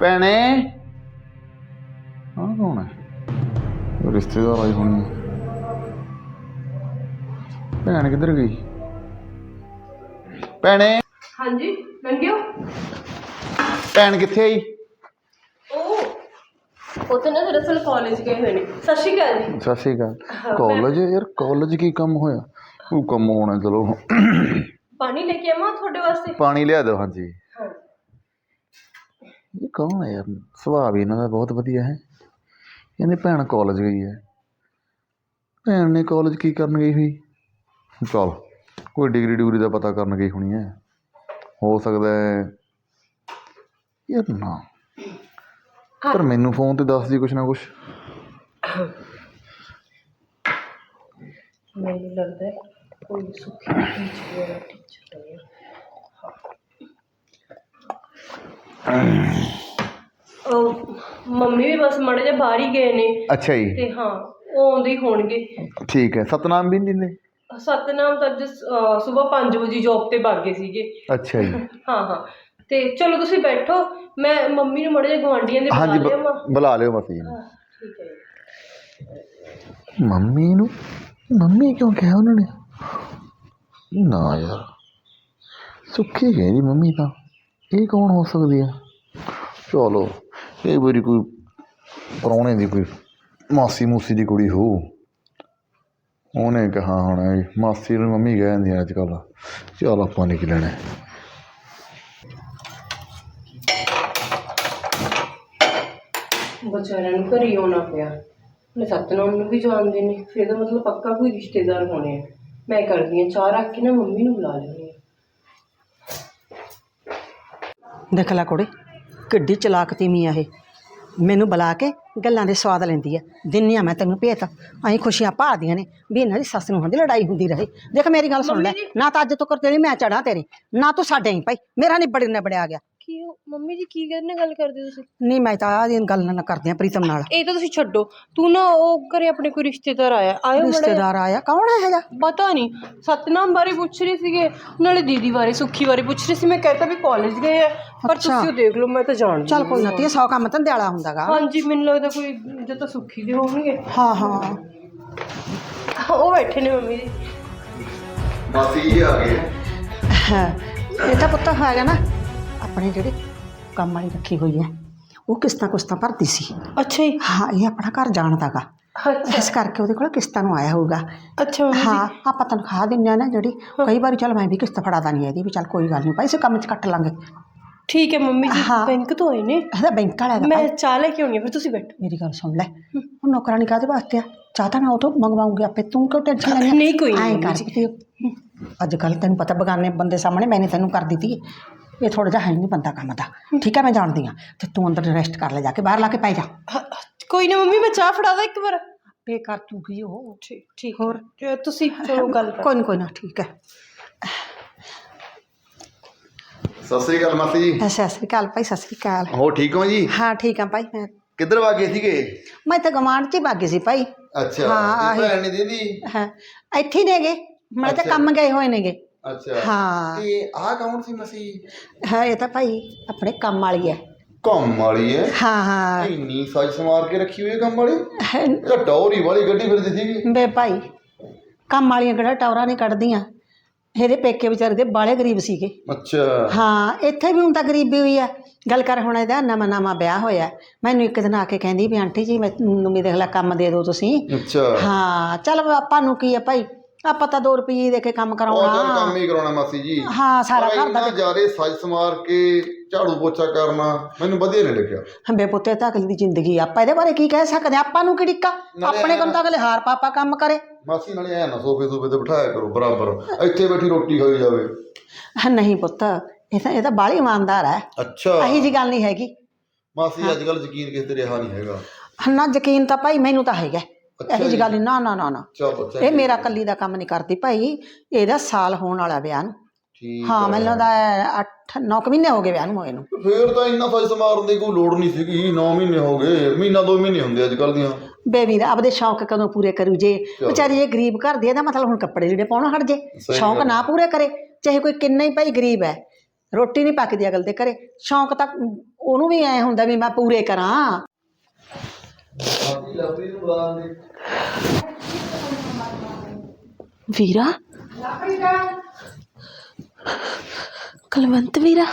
ਭੈਣੇ। ਹਾਂ ਕੌਣ ਹੈ? ਰਿਸ਼ਤੇਦਾਰ ਆਈ ਹੋਣੀ। ਭੈਣ ਕਿੱਧਰ ਗਈ? ਭੈਣੇ। ਹਾਂਜੀ ਲੰਘਿਓ। ਭੈਣ ਕਿੱਥੇ ਆਈ? ਉਹ ਤਾਂ ਨਾ ਦਰਅਸਲ ਕਾਲਜ ਗਏ ਹੋਏ ਨੇ। ਸਤਿ ਸ਼੍ਰੀ ਅਕਾਲ ਜੀ। ਸਤਿ ਸ਼੍ਰੀ ਅਕਾਲ। ਕਾਲਜ ਯਾਰ ਕਾਲਜ ਕੀ ਕੰਮ ਹੋਇਆ? ਉਹ ਕੰਮ ਆਉਣਾ ਚਲੋ। ਪਾਣੀ ਲੈ ਕੇ ਆਵਾਂ ਤੁਹਾਡੇ ਵਾਸਤੇ? ਪਾਣੀ ਲਿਆ ਦਿਓ ਹਾਂਜੀ। ਇਹ ਕੌਣ ਹੈ ਯਾਰ? ਸੁਭਾਅ ਵੀ ਇਹਨਾਂ ਦਾ ਬਹੁਤ ਵਧੀਆ ਹੈ। ਕਹਿੰਦੇ ਭੈਣ ਕਾਲਜ ਗਈ ਹੈ। ਭੈਣ ਨੇ ਕਾਲਜ ਕੀ ਕਰਨ ਗਈ ਹੋਈ ਚਲ ਕੋਈ ਡਿਗਰੀ ਡਿਗਰੀ ਦਾ ਪਤਾ ਕਰਨ ਗਈ ਹੋਣੀ ਹੈ। ਹੋ ਸਕਦਾ ਹੈ। ਯਾਰ ਨਾ। ਪਰ ਮੈਨੂੰ ਫੋਨ ਤੇ ਦੱਸਦੀ ਕੁਛ ਨਾ ਕੁਛ। ਮੈਨੂੰ ਲੱਗਦਾ ਹੈ ਕੋਈ ਸੁੱਖੀ ਟੀਚਰ ਵਾਲਾ ਟੀਚਰ ਹੈ। ਉਹ ਮੰਮੀ ਵੀ ਬਸ ਮੜੇ ਜਿਹਾ ਬਾਹਰ ਹੀ ਗਏ ਨੇ। ਅੱਛਾ ਜੀ। ਤੇ ਹਾਂ ਉਹ ਆਉਂਦੇ ਹੀ ਹੋਣਗੇ। ਠੀਕ ਹੈ ਸਤਨਾਮ ਵੀ ਨਹੀਂ ਦਿੰਦੇ? ਸਤਨਾਮ ਤਾਂ ਅੱਜ ਸਵੇਰ 5 ਵਜੇ ਜੌਬ ਤੇ ਭੱਗ ਗਏ ਸੀਗੇ। ਅੱਛਾ ਜੀ। ਹਾਂ ਹਾਂ। ਤੇ ਚਲੋ ਤੁਸੀਂ ਬੈਠੋ ਮੈਂ ਮੰਮੀ ਨੂੰ ਮੜੇ ਜਿਹਾ ਗਵਾਂਢੀਆਂ ਦੇ ਬੁਲਾ ਬ- ਲਿਆਵਾਂ। ਬੁਲਾ ਲਿਓ ਮਸੀ ਨੂੰ। ਠੀਕ ਹੈ ਜੀ। ਮੰਮੀ ਨੂੰ? ਮੰਮੀ ਕਿਉਂ ਕਿਹਾ ਉਹਨਾਂ ਨੇ? ਨਾ ਯਾਰ ਸੁੱਖੀ ਗਈ ਦੀ ਮੰਮੀ ਤਾਂ। ਇਹ ਕੌਣ ਹੋ ਸਕਦੀ ਆ? ਚਲੋ ਇਹ ਵਾਰੀ ਕੋਈ ਪ੍ਰਾਹੁਣੇ ਦੀ ਕੋਈ ਮਾਸੀ ਮੂਸੀ ਦੀ ਕੁੜੀ ਹੋ ਉਹਨੇ ਕਹਾ ਹੋਣਾ ਮਾਸੀ ਨੂੰ ਮੰਮੀ ਕਹਿ ਦਿੰਦੀ ਅੱਜ ਕੱਲ੍ਹ ਚਲ ਆਪਾਂ ਨੇ ਕੀ ਲੈਣਾ ਹੈ। ਵਿਚਾਰਿਆਂ ਨੂੰ ਘਰੇ ਆਉਣਾ ਪਿਆ। ਮੈਂ ਸਤਨਾਮ ਨੂੰ ਵੀ ਜਾਣਦੇ ਨੇ ਫਿਰ ਇਹਦਾ ਮਤਲਬ ਪੱਕਾ ਕੋਈ ਰਿਸ਼ਤੇਦਾਰ ਹੋਣੇ ਆ। ਮੈਂ ਕਰਦੀ ਹਾਂ ਚਾਹ ਰੱਖ ਕੇ ਨਾ ਮੰਮੀ ਨੂੰ ਬੁਲਾ ਲੈਂਦੀ ਹਾਂ। ਦੇਖ ਲੈ ਕੁੜੇ ਕਿੱਡੀ ਚਲਾਕ ਤੀਵੀਂ ਆ ਇਹ। ਮੈਨੂੰ ਬੁਲਾ ਕੇ ਗੱਲਾਂ ਦੇ ਸਵਾਦ ਲੈਂਦੀ ਆ। ਦਿੰਨੀ ਆ ਮੈਂ ਤੈਨੂੰ ਭੇਤ। ਅਸੀਂ ਖੁਸ਼ੀਆਂ ਭਾਲਦੀਆਂ ਨੇ ਵੀ ਇਹਨਾਂ ਦੀ ਸੱਸ ਨੂੰ ਹੁੰਦੀ ਲੜਾਈ ਹੁੰਦੀ ਰਹੇ। ਦੇਖ ਮੇਰੀ ਗੱਲ ਸੁਣ ਲੈ ਨਾ ਤਾਂ ਅੱਜ ਤੋਂ ਤੇਰੀ ਮੈਂ ਚੜਾ ਤੇਰੇ ਨਾ ਤੂੰ ਸਾਡੇ ਹੀ ਭਾਈ ਮੇਰਾ ਨਿਬੜ ਨਿਬੜਿਆ ਆ ਗਿਆ। ਕੀ ਮੰਮੀ ਜੀ ਕੀ ਕਰਨੇ ਗੱਲ ਕਰਦੇ ਤੁਸੀਂ? ਨਹੀਂ ਮੈਂ ਤਾਂ ਆਹ ਗੱਲ ਨਾ ਕਰਦੇ ਆ ਪ੍ਰੀਤਮ ਨਾਲ। ਇਹ ਤਾਂ ਤੁਸੀਂ ਛੱਡੋ। ਤੂੰ ਨਾ ਉਹ ਘਰੇ ਆਪਣੇ ਕੋਈ ਰਿਸ਼ਤੇਦਾਰ ਆਇਆ। ਆਇਓ ਮੜਾ ਰਿਸ਼ਤੇਦਾਰ ਆਇਆ? ਕੌਣ ਹੈ ਇਹਦਾ? ਪਤਾ ਨਹੀਂ। ਸਤਨਾਮ ਬਾਰੇ ਪੁੱਛ ਰਹੇ ਸੀਗੇ। ਨਾਲੇ ਦੀਦੀ ਬਾਰੇ ਸੁੱਖੀ ਬਾਰੇ ਪੁੱਛ ਰਹੇ ਸੀ। ਮੈਂ ਕਹਤਾ ਵੀ ਕਾਲਜ ਗਏ ਆ ਪਰ ਅੱਛਾ। ਤੁਸੀਂ ਉਹ ਦੇਖ ਲਓ ਮੈਂ ਤਾਂ ਜਾਣਦੀ ਚੱਲ ਕੋਈ ਨਾ ਤੇ ਸੌ ਕੰਮ ਧੰਦੇ ਵਾਲਾ ਹੁੰਦਾਗਾ। ਹਾਂਜੀ ਮੈਨੂੰ ਲੱਗਦਾ ਕੋਈ ਜੇ ਤਾਂ ਸੁੱਖੀ ਦੇ ਹੋਣਗੇ। ਹਾਂ ਹਾਂ। ਉਹ ਬੈਠੇ ਨੇ ਮੰਮੀ ਜੀ। ਮਾਸੀ ਜੀ ਆ ਗਏ। ਹਾਂ ਇਹ ਤਾਂ ਪੁੱਤ ਹੈਗਾ ਨਾ। ਆਪਣੇ ਜਿਹੜੇ ਕੰਮ ਵਾਲੀ ਰੱਖੀ ਹੋਈ ਹੈ ਉਹ ਕਿਸ਼ਤਾਂ ਕੁਸ਼ਤਾਂ ਭਰਦੀ ਸੀ ਅੱਛਾ ਜੀ ਹਾਂ ਇਹ ਆਪਣਾ ਘਰ ਜਾਣਦਾਗਾ ਅੱਛਾ ਇਸ ਕਰਕੇ ਉਹਦੇ ਕੋਲ ਕਿਸ਼ਤਾਂ ਨੂੰ ਆਇਆ ਹੋਊਗਾ ਅੱਛਾ ਮੰਮੀ ਜੀ ਹਾਂ ਆਪਾਂ ਤਨਖਾਹ ਦਿੰਨੇ ਆ ਨਾ ਜਿਹੜੀ ਕਈ ਵਾਰੀ ਚੱਲ ਮੈਂ ਵੀ ਕਿਸ਼ਤ ਫੜਾ ਦਾਨੀ ਇਹਦੀ ਵੀ ਚੱਲ ਕੋਈ ਗੱਲ ਨਹੀਂ ਭਾਈ ਇਸੇ ਕੰਮ 'ਚ ਕੱਟ ਲਾਂਗੇ ਠੀਕ ਹੈ ਮੰਮੀ ਜੀ ਹਾਂ। ਬੈਂਕ ਤੋਂ ਆਏ ਨੇ ਇਹਦਾ ਬੈਂਕ ਵਾਲਾ ਹੈਗਾ ਮੈਂ ਭਾਈ ਚਾਹ ਲੈ ਕੇ ਆਉਣੀ ਆ ਫਿਰ ਤੁਸੀਂ ਬੈਠੋ ਮੇਰੀ ਗੱਲ ਸੁਣ ਲੈ ਉਹ ਨੌਕਰਾਨੀ ਕਾਹਦੇ ਵਾਸਤੇ ਆ ਚਾਹ ਤਾਂ ਮੈਂ ਉਹ ਤੋਂ ਮੰਗਵਾਉਂਗੀ ਆਪੇ ਤੂੰ ਕਿਉਂ ਟੈਨਸ਼ਨ ਲੈਣੀ ਨਹੀਂ, ਕੋਈ ਨਹੀਂ, ਐਂ ਮੰਮੀ ਕਰ ਜੀ। ਤੇ ਅੱਜ ਕੱਲ ਤੈਨੂੰ ਪਤਾ ਬਗਾਨੇ ਬੰਦੇ ਸਾਹਮਣੇ ਮੈंने ਤੈਨੂੰ ਕਰ ਦਿੱਤੀ ਹੈ। ਇਹ ਥੋੜਾ ਜਿਹਾ ਹੈ ਨਹੀਂ ਬੰਦਾ ਕੰਮ ਦਾ ਠੀਕ ਹੈ ਮੈਂ ਜਾਣਦੀ ਆ ਤੇ ਤੂੰ ਅੰਦਰ ਰੈਸਟ ਕਰ ਲੈ ਜਾ ਕੇ ਬਾਹਰ ਲਾ ਕੇ ਪੈ ਜਾ ਹਾਂ, ਕੋਈ ਨਾ ਮੰਮੀ ਮੈਂ ਚਾਹ ਫੜਾ ਦਾਂ ਇੱਕ ਵਾਰ ਪੇ ਕਰ ਚੁੱਕੀ ਉਹ ਠੀਕ ਠੀਕ ਹੋਰ? ਤੇ ਤੁਸੀਂ ਚਲੋ ਗੱਲ ਕਰ ਕੋਈ ਨਾ ਕੋਈ ਨਾ ਠੀਕ ਹੈ ਸਤਿ ਸ੍ਰੀ ਅਕਾਲ ਮਾਸੀ ਜੀ ਸਤਿ ਸ੍ਰੀ ਅਕਾਲ ਭਾਈ ਸਤਿ ਸ੍ਰੀ ਅਕਾਲ ਹੋ ਠੀਕ ਹੋ ਜੀ ਹਾਂ ਠੀਕ ਆ ਭਾਈ ਮੈਂ ਕਿੱਧਰ ਵਾ ਗਏ ਸੀਗੇ ਮੈਂ ਤਾਂ ਗਵਾਂਢ ਚ ਹੀ ਭਾਗੀ ਸੀ ਭਾਈ ਅੱਛਾ ਹਾਂ, ਤੇ ਆਹੀ। ਭੈਣ ਨਹੀਂ ਦਿੰਦੀ ਹਾਂ ਇੱਥੇ ਹੀ ਨੇਗੇ ਮੈਂ ਤਾਂ ਅੱਛਾ। ਕੰਮ ਗਏ ਹੋਏ ਨੇਗੇ ਅੱਛਾ। ਹਾਂ। ਤੇ ਆਹ ਕੌਣ ਸੀ ਮਸੀ ਹਾਂ ਇਹ ਤਾਂ ਭਾਈ ਆਪਣੇ ਕੰਮ ਵਾਲੀ ਹੈ। ਕੰਮ ਵਾਲੀ ਹੈ? ਹਾਂ ਹਾਂ। ਇੰਨੀ ਸਾਜ ਸਮਾਰ ਕੇ ਰੱਖੀ ਹੋਈ ਹੈ ਕੰਮ ਵਾਲੀ? ਹੈ- ਇਹ ਤਾਂ ਟੌਰੀ ਵਾਲੀ ਗੱਡੀ ਫਿਰਦੀ ਸੀਗੀ। ਬੇ ਭਾਈ ਕੰਮ ਵਾਲੀਆਂ ਕਿਹੜਾ ਟੌਰਾਂ ਨਹੀਂ ਕੱਢਦੀਆਂ। ਇਹਦੇ ਪੇਕੇ ਵਿਚਾਰੇ ਦੇ ਬਾਲੇ ਗਰੀਬ ਸੀਗੇ। ਅੱਛਾ। ਹਾਂ ਇੱਥੇ ਵੀ ਹੁਣ ਤਾਂ ਗਰੀਬੀ ਹੋਈ ਆ। ਗੱਲ ਕਰ ਹੁਣ ਇਹਦਾ ਨਵਾਂ ਨਵਾਂ ਵਿਆਹ ਹੋਇਆ। ਮੈਨੂੰ ਇੱਕ ਦਿਨ ਆ ਕੇ ਕਹਿੰਦੀ ਵੀ ਆਂਟੀ ਜੀ ਮੈਨੂੰ ਵੀ ਦੇਖ ਲੈ ਕੰਮ ਦੇ ਦਿਓ ਤੁਸੀਂ। ਅੱਛਾ। ਹਾਂ ਚੱਲ ਆਪਾਂ ਨੂੰ ਕੀ ਆ ਭਾਈ? ਆਪਾਂ ਤਾਂ 2 ਰੁਪਏ ਦੇ ਕੇ ਕੰਮ ਉਹ ਕਰਾਉਣਾ। ਕੰਮ ਹੀ ਕਰਾਉਣਾ ਮਾਸੀ ਜੀ। ਹਾਂ ਸਾਰਾ ਘਰ ਦਾ ਜ਼ਿਆਦਾ ਸਾਜ ਸਮਾਰ ਕੇ ਝਾੜੂ ਪੋਚਾ ਕਰਨਾ ਮੈਨੂੰ ਵਧੀਆ ਨਹੀਂ ਲੱਗਿਆ। ਹੰਬੇ ਪੁੱਤੇ ਤਾਂ ਅਗਲੀ ਦੀ ਜ਼ਿੰਦਗੀ ਆ। ਆਪਾਂ ਇਹਦੇ ਬਾਰੇ ਕੀ ਕਹਿ ਸਕਦੇ ਹਾਂ? ਆਪਾਂ ਨੂੰ ਕੀ ਡਿੱਕਾ ਨਾਲੇ ਆਪਣੇ ਕੋਲ ਤਾਂ ਅਗਲੇ ਹਾਰ ਪਾਪਾ ਕੰਮ ਕਰੇ। ਮਾਸੀ ਨਾਲੇ ਐ ਨਾ ਸੋਫੇ ਸੋਫੇ ਤੇ ਬਿਠਾਇਆ ਕਰੋ ਬਰਾਬਰ। ਇੱਥੇ ਬੈਠੀ ਰੋਟੀ ਖਾਈ ਜਾਵੇ। ਹਾਂ, ਨਹੀਂ ਪੁੱਤ ਇਹ ਤਾਂ ਇਹ ਤਾਂ ਬਾਲੀ ਇਮਾਨਦਾਰ ਹੈ ਅੱਛਾ। ਅਹੀ ਜੀ ਗੱਲ ਨਹੀਂ ਹੈਗੀ। ਮਾਸੀ ਅੱਜ ਕੱਲ ਯਕੀਨ ਕਿਸੇ ਤੇ ਰਿਹਾ ਨਹੀਂ ਹੈਗਾ। ਨਾ ਯਕੀਨ ਤਾਂ ਭਾਈ ਮੈਨੂੰ ਤਾਂ ਹੈਗਾ। ਇਹੀ ਜੀ। ਗੱਲ ਨਹੀਂ ਨਾ ਨਾ ਨਾ ਨਾ। ਚਲੋ ਇਹ ਮੇਰਾ ਕੱਲੀ ਦਾ ਕੰਮ ਨਹੀਂ ਕਰਦੀ ਭਾਈ। ਇਹਦਾ ਸਾਲ ਹੋਣ ਵਾਲਾ ਵਿਆਹ ਨੂੰ। ਠੀਕ ਹਾਂ। ਮੈਨੂੰ ਲੱਗਦਾ 8 9 ਮਹੀਨੇ ਹੋ ਗਏ ਵਿਆਹ ਨੂੰ ਹੋਏ ਨੂੰ ਫੇਰ ਤਾਂ ਇੰਨਾ ਸਾਜ ਸਮਾਰਨ ਦੀ ਕੋਈ ਲੋੜ ਨਹੀਂ ਸੀਗੀ। 9 ਮਹੀਨੇ ਹੋ ਗਏ। ਮਹੀਨਾ ਦੋ ਮਹੀਨੇ ਹੁੰਦੇ ਅੱਜ ਕੱਲ ਦੀਆਂ। ਬੇਬੀ ਦਾ ਆਪਦੇ ਸ਼ੌਂਕ ਕਦੋਂ ਪੂਰੇ ਕਰੂ ਜੇ। ਵਿਚਾਰੀ ਇਹ ਗਰੀਬ ਘਰ ਦੀ ਇਹਦਾ ਮਤਲਬ ਹੁਣ ਕੱਪੜੇ ਜਿਹੜੇ ਪਾਉਣਾ ਹਟ ਜੇ। ਸ਼ੌਂਕ। ਨਾ ਪੂਰੇ ਕਰੇ। ਚਾਹੇ ਕੋਈ ਕਿੰਨਾ ਹੀ ਭਾਈ ਗਰੀਬ ਹੈ। ਰੋਟੀ ਨਹੀਂ ਪੱਕਦੀ ਅਗਲ ਦੇ ਘਰੇ। ਸ਼ੌਂਕ ਤਾਂ ਉਹਨੂੰ ਵੀ ਐ ਹੁੰਦਾ ਵੀ ਮੈਂ ਪੂਰੇ ਕਰਾਂ। ਵੀਰਾ ਕਲਵੰਤ ਵੀਰਾ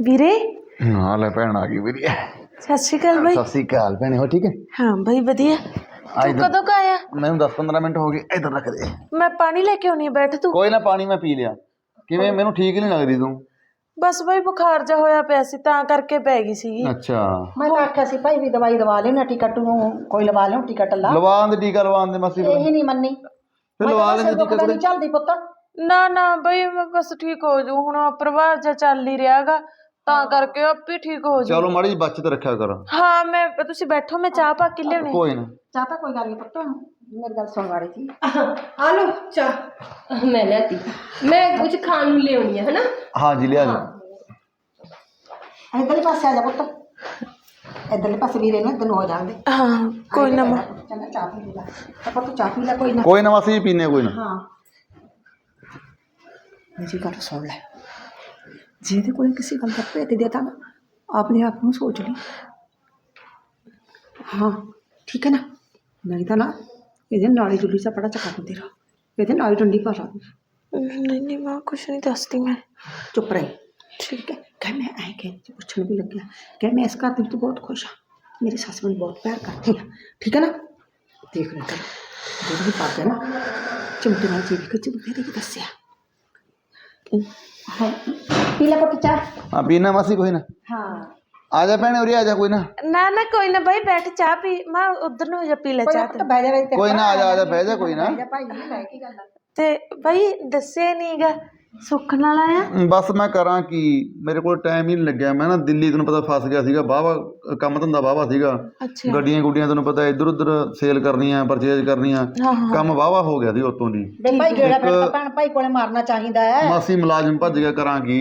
ਵੀਰੇ ਹਾਂ ਲੈ ਭੈਣ ਆ ਗਈ ਵਧੀਆ ਸਤਿ ਸ਼੍ਰੀ ਅਕਾਲ ਬਾਈ ਸਤਿ ਸ੍ਰੀ ਅਕਾਲ ਭੈਣੇ ਹੋ ਠੀਕ ਹੈ ਹਾਂ ਬਾਈ ਵਧੀਆ ਆਈ ਤੂੰ ਕਦੋਂ ਕਾ ਆਇਆ ਮੈਨੂੰ 10 15 ਮਿੰਟ ਹੋ ਗਏ ਇਧਰ ਰੱਖ ਦੇ। ਮੈਂ ਪਾਣੀ ਲੈ ਕੇ ਆਉਣੀ ਬੈਠ ਤੂੰ। ਕੋਈ ਨਾ ਪਾਣੀ ਮੈਂ ਪੀ ਲਿਆ। ਕਿਵੇਂ ਮੈਨੂੰ ਠੀਕ ਨਹੀਂ ਲੱਗਦੀ ਤੂੰ। ਬਸ ਬਾਈ ਬੁਖਾਰ ਜਾ ਹੋਇਆ ਪਿਆ ਸੀ ਤਾਂ ਕਰਕੇ ਪੈ ਗਈ ਸੀਗੀ। ਅੱਛਾ। ਮੈਂ ਤਾਂ ਆਖਿਆ ਸੀ ਭਾਈ ਵੀ ਦਵਾਈ ਦਵਾ ਲਿਓ ਨਾ ਟਿਕਟ ਨੂੰ ਕੋਈ ਲਵਾ ਲਿਓ ਟਿਕਟ ਲਾ ਲਵਾਉਣ ਦੇ ਟੀਕਾ ਲਵਾਉਣ ਦੇ ਮਾਸੀ ਇਹੀ ਨਹੀਂ ਮੰਨੀ। ਫਿਰ ਲਵਾ ਲੈਂਦੇ ਟੀਕਾ ਨਹੀਂ ਚੱਲਦੀ ਪੁੱਤ। ਨਾ ਨਾ ਬਈ ਮੈਂ ਬਸ ਠੀਕ ਹੋ ਜੂ। ਹੁਣ ਪ੍ਰਭਾਵ ਜਿਹਾ ਚੱਲ ਹੀ ਰਿਹਾਗਾ ਤਾਂ ਕਰਕੇ ਆਪੇ ਠੀਕ ਹੋ ਜੂ। ਚਲੋ ਮਾੜੀ ਜੀ ਬਚਤ ਰੱਖਿਆ ਕਰ। ਹਾਂ ਮੈਂ ਤੁਸੀਂ ਬੈਠੋ ਮੈਂ ਚਾਹ ਪਾ ਕੇ ਲਿਆਉਣੀ। ਕੋਈ ਨਾ। ਚਾਹ ਤਾਂ ਕੋਈ ਗੱਲ ਨਹੀਂ ਪੁੱਤ। ਮੇਰੀ ਗੱਲ ਸੁਣ ਵਾਲੀ ਸੀ ਆ ਲੋ ਚਾਹ ਮੈਂ ਲੈਤੀ ਮੈਂ ਕੁਝ ਖਾਣ ਨੂੰ ਲਿਆਉਣੀ ਹੈ ਹਨਾ ਹਾਂ ਜੀ ਲਿਆ ਜੀ ਇੱਧਰਲੇ ਪਾਸੇ ਆ ਜਾ ਪੁੱਤ ਇੱਧਰਲੇ ਪਾਸੇ ਵੀਰੇ ਨੂੰ ਇੱਧਰ ਨੂੰ ਹੋ ਜਾਂਦੇ ਹਾਂ ਕੋਈ ਨਾ ਮਾਂ। ਚੰਗਾ ਚਾਹ ਪੀ ਲੈ ਤਾਂ ਪੁੱਤ ਚਾਹ ਪੀ ਲੈ ਕੋਈ ਨਾ ਕੋਈ ਨਾ ਮਾਸੀ ਜੀ ਪੀਨੇ ਕੋਈ ਨਾ ਹਾਂ ਮੇਰੀ ਗੱਲ ਸੁਣ ਲੈ ਜੇ ਇਹਦੇ ਕੋਲ ਕਿਸੇ ਗੱਲ ਦਾ ਭੇਤ ਦੇਤਾ ਨਾ ਆਪਣੇ ਆਪ ਨੂੰ ਸੋਚ ਲਈ ਹਾਂ ਠੀਕ ਹੈ ਨਾ ਨਹੀਂ ਤਾਂ ਨਾ ਇਹਦੇ ਨਾਲ ਹੀ ਜੁਲੀ ਪੜਾ ਚੱਕਾ ਦਿੰਦੀ ਰਹਾ ਇਹਦੇ ਨਾਲ ਹੀ ਡੰਡੀ ਪਾ ਲਾ ਨਹੀਂ ਨਹੀਂ ਮਾਂ ਕੁਛ ਨਹੀਂ ਦੱਸਦੀ ਮੈਂ ਚੁੱਪ ਰਹੀ ਠੀਕ ਹੈ ਕਹਿ ਮੈਂ ਆਏ ਕਿ ਪੁੱਛਣ ਵੀ ਲੱਗਿਆ ਕਹਿ ਮੈਂ ਇਸ ਘਰ ਦੇ ਵਿੱਚ ਬਹੁਤ ਖੁਸ਼ ਹਾਂ ਮੇਰੀ ਸੱਸ ਮੈਨੂੰ ਬਹੁਤ ਪਿਆਰ ਕਰਦੀ ਹੈ ਠੀਕ ਹੈ ਨਾ ਦੇਖ ਲੈ ਕਰ ਜਦੋਂ ਵੀ ਪਾਤੇ ਨਾ ਚਿਮਟੇ ਨਾਲ ਜੀ ਕਿ ਚਿਮਟੇ ਦੇ ਦੱਸਿਆ ਹਾਂ ਪੀ ਲੈ ਪੁੱਤ ਚਾਹ ਹਾਂ ਪੀਣਾ ਮਾਸੀ ਕੋਈ ਨਾ ਹਾਂ ਆ ਜਾ ਭੈਣੇ ਉਰੇ ਆ ਜਾ ਕੋਈ ਨਾ। ਨਾ ਨਾ ਕੋਈ ਨਾ ਬਾਈ ਬੈਠ ਚਾਹ ਪੀ ਮੈਂ ਉਧਰ ਨੂੰ ਜਾ ਪੀ ਲੈ ਚਾਹ ਬਹਿ ਜਾ ਕੋਈ ਨਾ ਆ ਜਾ ਆ ਜਾ ਬਹਿ ਜਾ ਕੋਈ ਨਾ। ਭਾਈ ਨਹੀਂ ਲੈ ਕੀ ਗੱਲ। ਆ ਤੇ ਬਾਈ ਦੱਸਿਆ ਨਹੀਂਗਾ ਸੁੱਖ ਨਾਲ ਆਇਆ? ਬਸ ਮੈਂ ਕਰਾਂ ਕੀ ਮੇਰੇ ਕੋਲ ਟਾਈਮ ਹੀ ਨਹੀਂ ਲੱਗਿਆ। ਮੈਂ ਨਾ ਦਿੱਲੀ ਤੈਨੂੰ ਪਤਾ ਫਸ ਗਿਆ ਸੀਗਾ ਵਾਹਵਾ ਕੰਮ ਧੰਦਾ ਵਾਹਵਾ ਸੀਗਾ। ਅੱਛਾ। ਗੱਡੀਆਂ ਗੁੱਡੀਆਂ ਤੈਨੂੰ ਪਤਾ ਇੱਧਰ ਉੱਧਰ ਸੇਲ ਕਰਨੀਆਂ ਪਰਚੇਜ ਕਰਨੀਆਂ ਹਾਂ ਹਾਂ। ਕੰਮ ਵਾਹਵਾ ਹੋ ਗਿਆ ਸੀ ਉਤੋਂ ਦੀ। ਬੇ ਭਾਈ ਗੇੜਾ ਫਿਰ ਤਾਂ ਭੈਣ ਭਾਈ ਕੋਲੇ ਮਾਰਨਾ ਚਾਹੀਦਾ ਹੈ। ਮਾਸੀ ਮੁਲਾਜ਼ਮ ਭੱਜ ਗਿਆ ਕਰਾਂ ਕੀ।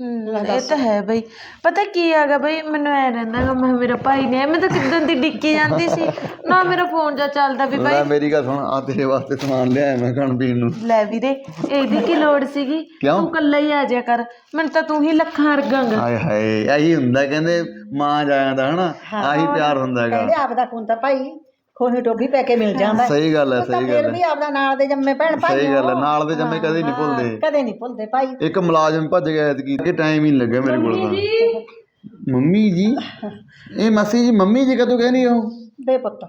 ਹਮ, ਇਹ ਤਾਂ ਹੈ ਬਈ। ਪਤਾ ਕੀ ਹੈਗਾ ਬਈ ਮੈਨੂੰ ਐ ਰਹਿੰਦਾ ਗਾ ਮੈਂ ਮੇਰਾ ਭਾਈ ਨੇ ਮੈਂ ਤਾਂ ਕਿਦਾਂ ਦੀ ਡਿੱਕੀ ਜਾਂਦੀ ਸੀ। ਨਾ ਮੇਰਾ ਫੋਨ ਜਾ ਚੱਲਦਾ ਵੀ ਲੈ ਬਾਈ। ਮੇਰੀ ਗੱਲ ਸੁਣ ਆ ਤੇਰੇ ਵਾਸਤੇ ਸਮਾਨ ਲਿਆਇਆ ਮੈਂ ਖਾਣ ਪੀਣ ਨੂੰ। ਲੈ ਵੀਰੇ ਇਹਦੀ ਕੀ ਲੋੜ ਸੀਗੀ? ਕਿਉਂ? ਤੂੰ ਕੱਲਾ ਹੀ ਆ ਜਾ ਕਰ। ਮੈਨੂੰ ਤਾਂ ਤੂੰ ਹੀ ਲੱਖਾਂ ਅਰਗਾਂਗਾ ਹਾਏ ਹਾਏ ਇਹੀ ਹੁੰਦਾ ਕਹਿੰਦੇ ਮਾਂ ਜਾਇਆ ਦਾ ਹਨਾ? ਆਹੀ ਪਿਆਰ ਹੁੰਦਾ ਹੈਗਾ। ਕਹਿੰਦੇ ਆਪ ਦਾ ਖੂਨ ਤਾਂ ਭਾਈ। ਖੋਹੇ ਟੋਭੀ ਪੈ ਕੇ ਮਿਲ ਜਾਂਦਾ। ਸਹੀ ਗੱਲ ਹੈ ਉਹ ਸਹੀ ਗੱਲ ਵੀ ਹੈ। ਆਪਦਾ ਨਾਲ ਦੇ ਜੰਮੇ ਭੈਣ ਭਾਈ ਸਹੀ ਗੱਲ ਹੈ। ਨਾਲ ਦੇ ਜੰਮੇ ਕਦੇ ਨਹੀਂ ਭੁੱਲਦੇ। ਕਦੇ ਨਹੀਂ ਭੁੱਲਦੇ ਭਾਈ। ਇੱਕ ਮੁਲਾਜ਼ਮ ਭੱਜ ਗਿਆ ਐਤਕੀ ਕਿ ਟਾਈਮ ਹੀ ਨਹੀਂ ਲੱਗਿਆ ਮੇਰੇ ਕੋਲ ਤਾਂ। ਮੰਮੀ ਜੀ? ਇਹ ਮਾਸੀ ਜੀ ਮੰਮੀ ਜੀ ਕਦੋਂ ਕਹਿਣੀ ਹੋ ਬੇ ਪੁੱਤ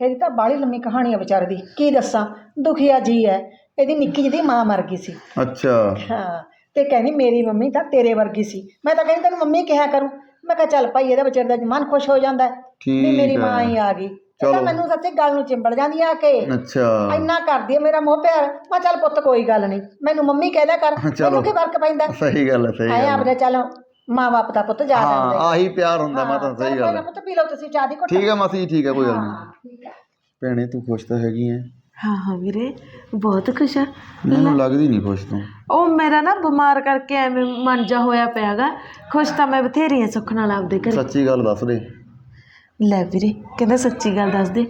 ਇਹਦੀ ਤਾਂ ਬਾੜੀ ਲੰਮੀ ਕਹਾਣੀ ਆ ਵਿਚਾਰੇ ਦੀ। ਕੀ ਦੱਸਾਂ ਦੁਖੀਆ ਜੀ ਹੈ। ਇਹਦੀ ਨਿੱਕੀ ਜਿਹੀ ਮਾਂ ਮਰ ਗਈ ਸੀ। ਅੱਛਾ। ਹਾਂ ਤੇ ਕਹਿੰਦੀ ਮੇਰੀ ਮੰਮੀ ਤਾਂ ਤੇਰੇ ਵਰਗੀ ਸੀ। ਮੈਂ ਤਾਂ ਕਹਿੰਦੀ ਤੈਨੂੰ ਮੰਮੀ ਕਿਹਾ ਕਰੂੰ। ਮੈਂ ਕਿਹਾ ਚੱਲ ਭਾਈ ਇਹਦਾ ਵਿਚਾਰੇ ਦਾ ਮਨ ਖੁਸ਼ ਹੋ ਜਾਂਦਾ। ਹੈ ਵੀ ਮੇਰੀ। ਮਾਂ ਹੀ ਆ ਗਈ। ਇਹ ਤਾਂ ਚਲੋ। ਮੈਨੂੰ ਸੱਚੇ ਗੱਲ ਨੂੰ ਚਿੰਬੜ ਜਾਂਦੀ ਆ ਕਿ। ਅੱਛਾ। ਇੰਨਾ ਕਰਦੀ ਹੈ ਮੇਰਾ ਮੋਹ ਪਿਆਰ। ਮੈਂ ਚੱਲ ਪੁੱਤ ਕੋਈ ਗੱਲ ਨਹੀਂ। ਮੈਨੂੰ ਮੰਮੀ ਕਹਿਦਾ ਕਰ। ਚਲੋ। ਮੈਨੂੰ ਕੀ ਫ਼ਰਕ ਪੈਂਦਾ? ਸਹੀ ਗੱਲ ਹੈ ਸਹੀ ਗੱਲ ਹੈ ਆਪਦੇ ਚੱਲ ਮਾਂ ਬਾਪ ਦਾ ਪੁੱਤ ਜਾ ਹਾਂ ਆਹੀ ਪਿਆਰ ਹੁੰਦਾ ਮਾਤਾ ਚੱਲ ਸਹੀ ਗੱਲ ਹੈ ਪੁੱਤ ਪੀ ਲਓ ਤੁਸੀਂ ਚਾਹ ਦੀ ਘੁੱਟ। ਠੀਕ ਹੈ ਮਾਸੀ ਜੀ ਠੀਕ ਹੈ ਕੋਈ ਗੱਲ ਨਹੀਂ। ਭੈਣੇ ਤੂੰ ਖੁਸ਼ ਤਾਂ ਹੈਗੀ ਐ? ਹਾਂ ਹਾਂ ਵੀਰੇ ਬਹੁਤ ਖੁਸ਼ ਆ। ਮੈਨੂੰ ਲੱਗਦੀ ਨਹੀਂ ਖੁਸ਼ ਤੂੰ। ਉਹ ਮੇਰਾ ਨਾ ਬਿਮਾਰ ਕਰਕੇ ਐਵੇਂ ਮਨ ਜਾ ਹੋਇਆ ਪਿਆਗਾ ਖੁਸ਼ ਤਾਂ ਮੈਂ ਬਥੇਰੀ ਆ ਸੁੱਖ ਨਾਲ ਆਪਦੇ ਘਰੇ। ਸੱਚੀ ਗੱਲ ਦੱਸ ਦੇ। ਲੈ ਵੀਰੇ ਕਹਿੰਦਾ ਸੱਚੀ ਗੱਲ ਦੱਸ ਦੇ।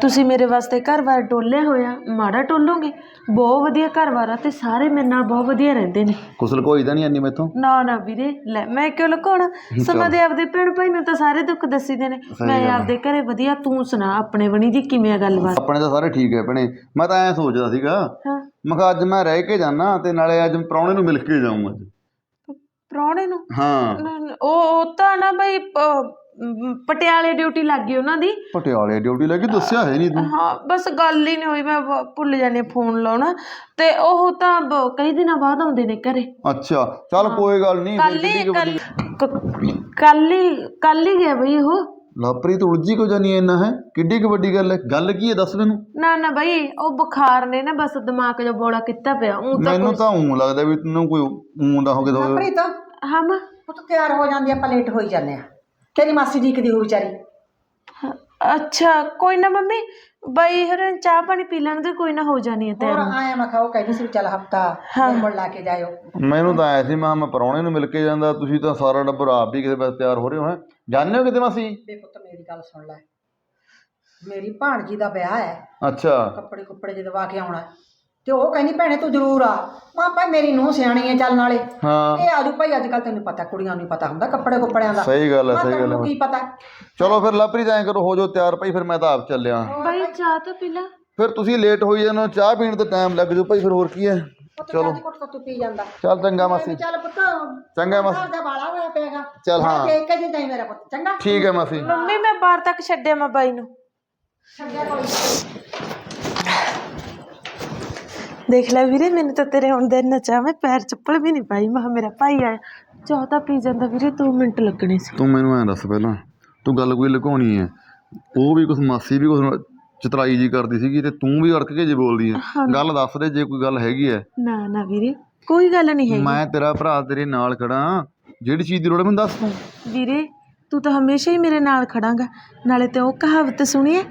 ਤੁਸੀਂ ਮੇਰੇ ਵਾਸਤੇ ਘਰ-ਬਾਰ ਟੋਲਿਆ ਹੋਇਆ ਮਾੜਾ ਟੋਲੋਗੇ? ਬਹੁਤ ਵਧੀਆ ਘਰ-ਬਾਰ ਆ ਤੇ ਸਾਰੇ ਮੇਰੇ ਨਾਲ ਬਹੁਤ ਵਧੀਆ ਰਹਿੰਦੇ ਨੇ। ਕੁਸਲ ਕੋਈ ਤਾਂ ਨਹੀਂ ਆਨੀ ਮੈਥੋਂ? ਨਾ ਨਾ ਵੀਰੇ ਲੈ ਮੈਂ ਕਿਉਂ ਲੁਕਾਉਣਾ? ਸਮਾਂ ਦੇ ਆਪਦੇ ਭੈਣ ਭਾਈ ਨੂੰ ਤਾਂ ਸਾਰੇ ਦੁੱਖ ਦੱਸੀਦੇ ਨੇ। ਮੈਂ ਆਪਦੇ ਘਰੇ ਵਧੀਆ ਤੂੰ ਸੁਣਾ ਆਪਣੇ ਬਣੀ ਦੀ ਕਿਵੇਂ ਆ ਗੱਲਬਾਤ? ਆਪਣੇ ਤਾਂ ਸਾਰੇ ਠੀਕ ਹੈ ਭੈਣੇ। ਮੈਂ ਤਾਂ ਐਂ ਸੋਚਦਾ ਸੀਗਾ। ਹਾਂ। ਮੈਂ ਕਿਹਾ ਅੱਜ ਮੈਂ ਰਹਿ ਕੇ ਜਾਣਾ ਤੇ ਨਾਲੇ ਅੱਜ ਪ੍ਰਾਹੁਣੇ ਨੂੰ ਮਿਲ ਕੇ ਜਾਊਂ ਅੱਜ। ਪ੍ਰਾਹੁਣੇ ਨੂੰ? ਹਾਂ। ਉਹ ਉਹ ਤਾਂ ਨਾ ਬਈ ਪਟਿਆਲੇ ਡਿਊਟੀ ਲੱਗ ਗਈ ਉਹਨਾਂ ਦੀ। ਪਟਿਆਲੇ ਡਿਊਟੀ ਲੈ ਕੇ ਦੱਸਿਆ ਹੈ ਨਹੀਂ ਤੂੰ। ਹਾਂ ਬਸ ਗੱਲ ਹੀ ਨਹੀਂ ਹੋਈ ਮੈਂ ਭੁੱਲ ਜਾਣੀ ਫੋਨ ਲਾਉਣਾ। ਤੇ ਉਹ ਤਾਂ ਬ- ਕਈ ਦਿਨਾਂ ਬਾਅਦ ਆਉਂਦੇ ਨੇ ਘਰੇ। ਅੱਛਾ ਚੱਲ ਕੋਈ ਗੱਲ ਨਹੀਂ ਕੱਲ ਹੀ ਕੱਲ ਕੱਲ ਹੀ ਕੱਲ ਹੀ ਗਿਆ ਬਈ ਉਹ। ਲਾਪਰੀ ਤੂੰ ਉਲਝੀ ਕੋ ਜਾਨੀ ਇੰਨਾ ਹੈ? ਕਿੱਡੀ ਕੁ ਵੱਡੀ ਗੱਲ ਹੈ? ਗੱਲ ਕੀ ਹੈ ਦੱਸ ਮੈਨੂੰ। ਨਾ ਨਾ ਬਈ ਉਹ ਬੁਖਾਰ ਨੇ ਨਾ ਬਸ ਦਿਮਾਗ 'ਚ ਬੋਲਾ ਕੀਤਾ ਪਿਆ ਉਹ ਤਾਂ ਮੈਨੂੰ ਤਾਂ ਉਂ ਲੱਗਦਾ ਵੀ ਤੈਨੂੰ ਕੋਈ ਊਂ ਦਾ ਹੋ ਕੇ ਦੋ ਪ੍ਰੀਤ ਹਾਂ ਮਾਂ। ਪੁੱਤ ਤਿਆਰ ਹੋ ਜਾਂਦੀ ਆਪਾਂ ਲੇਟ ਹੋਈ ਜਾਂਦੇ ਆ। ਤੇਰੀ ਮਾਸੀ ਜੀ ਕਿਦੀ ਹੋ ਵਿਚਾਰੀ। ਅੱਛਾ ਕੋਈ ਨਾ ਮੰਮੀ ਬਈ ਹਰਨ ਚਾਹ ਪਾਣੀ ਪੀ ਲੈਣ ਦੇ ਕੋਈ ਨਾ ਹੋ ਜਾਣੀ ਹੈ ਹੋਰ ਆਇਆ ਮੈਂ ਕਿਹਾ ਉਹ ਕਹਿੰਦੀ ਸੀ ਵੀ ਚੱਲ ਹਫਤਾ ਮੁੜ ਲਾ ਕੇ ਜਾਇਓ। ਮੈਨੂੰ ਤਾਂ ਆਇਆ ਸੀ ਮੈਂ ਮੈਂ ਪ੍ਰਾਹੁਣੇ ਨੂੰ ਮਿਲ ਕੇ ਜਾਂਦਾ ਤੁਸੀਂ ਤਾਂ ਸਾਰਾ ਡੱਬਰ ਆਪ ਵੀ ਕਿਸੇ ਪਾਸੇ ਤਿਆਰ ਹੋ ਰਹੇ ਹੋ ਹੈ? ਜਾਣਦੇ ਹੋ ਕਿਤੇ ਮਾਸੀ? ਬੇ ਪੁੱਤ ਮੇਰੀ ਗੱਲ ਸੁਣ ਲੈ। ਮੇਰੀ ਭਾਣਜੀ ਦਾ ਵਿਆਹ ਹੈ। ਅੱਛਾ। ਕੱਪੜੇ ਕੁੱਪੜੇ ਜੇ ਦਵਾ ਕੇ ਆਉਣਾ। ਹੈ। ਤੇ ਉਹ ਕਹਿੰਦੀ ਭੈਣੇ ਤੂੰ ਜ਼ਰੂਰ ਆ। ਮਾਂ ਭਾਈ ਮੇਰੀ ਨੂੰਹ ਸਿਆਣੀ ਹੈ ਚੱਲ ਨਾਲੇ। ਹਾਂ। ਇਹ ਆਜੂ ਭਾਈ ਅੱਜ ਕੱਲ ਤੈਨੂੰ ਪਤਾ ਕੁੜੀਆਂ ਨੂੰ ਪਤਾ ਹੁੰਦਾ ਕੱਪੜੇ ਕੁੱਪੜਿਆਂ ਦਾ। ਸਹੀ ਗੱਲ ਹੈ ਸਹੀ ਗੱਲ ਹੈ। ਕੀ ਪਤਾ? ਚਲੋ ਫਿਰ ਲਾਪਰੀ ਐਂ ਕਰੋ ਹੋ ਜਾਓ ਤਿਆਰ ਭਾਈ ਫਿਰ ਮੈਂ ਤਾਂ ਆਪ ਚੱਲਿਆ। ਬਈ ਚਾਹ ਤਾਂ ਪੀ ਲੈ। ਫਿਰ ਤੁਸੀਂ ਲੇਟ ਹੋਈ ਜਾਂਦੇ ਹੋ ਚਾਹ ਪੀਣ ਤੇ ਟਾਈਮ ਲੱਗ ਜਾਊ ਭਾਈ ਫਿਰ ਹੋਰ ਕੀ ਹੈ? ਚਲੋ। ਤੂੰ ਪੀ ਜਾਂਦਾ। ਚੱਲ ਚੰਗਾ ਮਾਸੀ। ਚੱਲ ਪੁੱਤ ਚੰਗਾ ਮਾਸੀ। ਦਾ ਬਾਲਾ ਹੋਇਆ ਪਿਆਗਾ। ਚੱਲ ਹਾਂ। ਦੇਖ ਕੇ ਜੀ ਜਾਈ ਮੇਰਾ ਪੁੱਤ ਚੰਗਾ? ਠੀਕ ਹੈ ਮਾਸੀ। ਮੰਮੀ ਮੈਂ ਬਾਹਰ ਤੱਕ ਛੱਡਿਆ ਮੈਂ ਬਾਈ ਨੂੰ। ਦੇਖ ਲੈ ਵੀਰੇ ਮੈਨੂੰ ਤਾਂ ਤੇਰੇ ਹੁਣ ਦੇ ਨਚਾ ਮੈਂ ਪੈਰ ਚੱਪਲ ਵੀ ਨਹੀਂ ਪਾਈ। ਮੈਂ ਕਿਹਾ ਮੇਰਾ ਭਾਈ ਆਇਆ। ਚਾਹ ਤਾਂ ਪੀ ਜਾਂਦਾ ਵੀਰੇ 2 ਮਿੰਟ ਲੱਗਣੇ ਸੀ। ਤੂੰ ਮੈਨੂੰ ਐਂ ਦੱਸ ਪਹਿਲਾਂ ਤੂੰ ਗੱਲ ਕੋਈ ਲੁਕਾਉਣੀ ਹੈ ਉਹ ਵੀ ਕੁਛ ਮਾਸੀ ਵੀ ਕੁਛ ਚਤਰਾਈ ਜੀ ਕਰਦੀ ਸੀਗੀ ਤੇ ਤੂੰ ਵੀ ਅੜਕ ਕੇ ਜੇ ਬੋਲਦੀ ਹੈ। ਗੱਲ ਦੱਸ ਦੇ ਜੇ ਕੋਈ ਗੱਲ ਹੈਗੀ ਹੈ ਨਾ ਨਾ ਵੀਰੇ ਕੋਈ ਗੱਲ ਨਹੀਂ ਹੈਗੀ। ਮੈਂ ਤੇਰਾ ਭਰਾ ਤੇਰੇ ਨਾਲ ਖੜਾ। ਜਿਹੜੀ ਚੀਜ਼ ਦੀ ਲੋੜ ਹੈ ਮੈਨੂੰ ਦੱਸ। ਤੂੰ ਵੀਰੇ ਤੂੰ ਤਾਂ ਹਮੇਸ਼ਾ ਹੀ ਮੇਰੇ ਨਾਲ ਖੜਾਂਗਾ। ਨਾਲੇ ਤੇ ਉਹ ਕਹਾਵਤ ਸੁਣੀਏ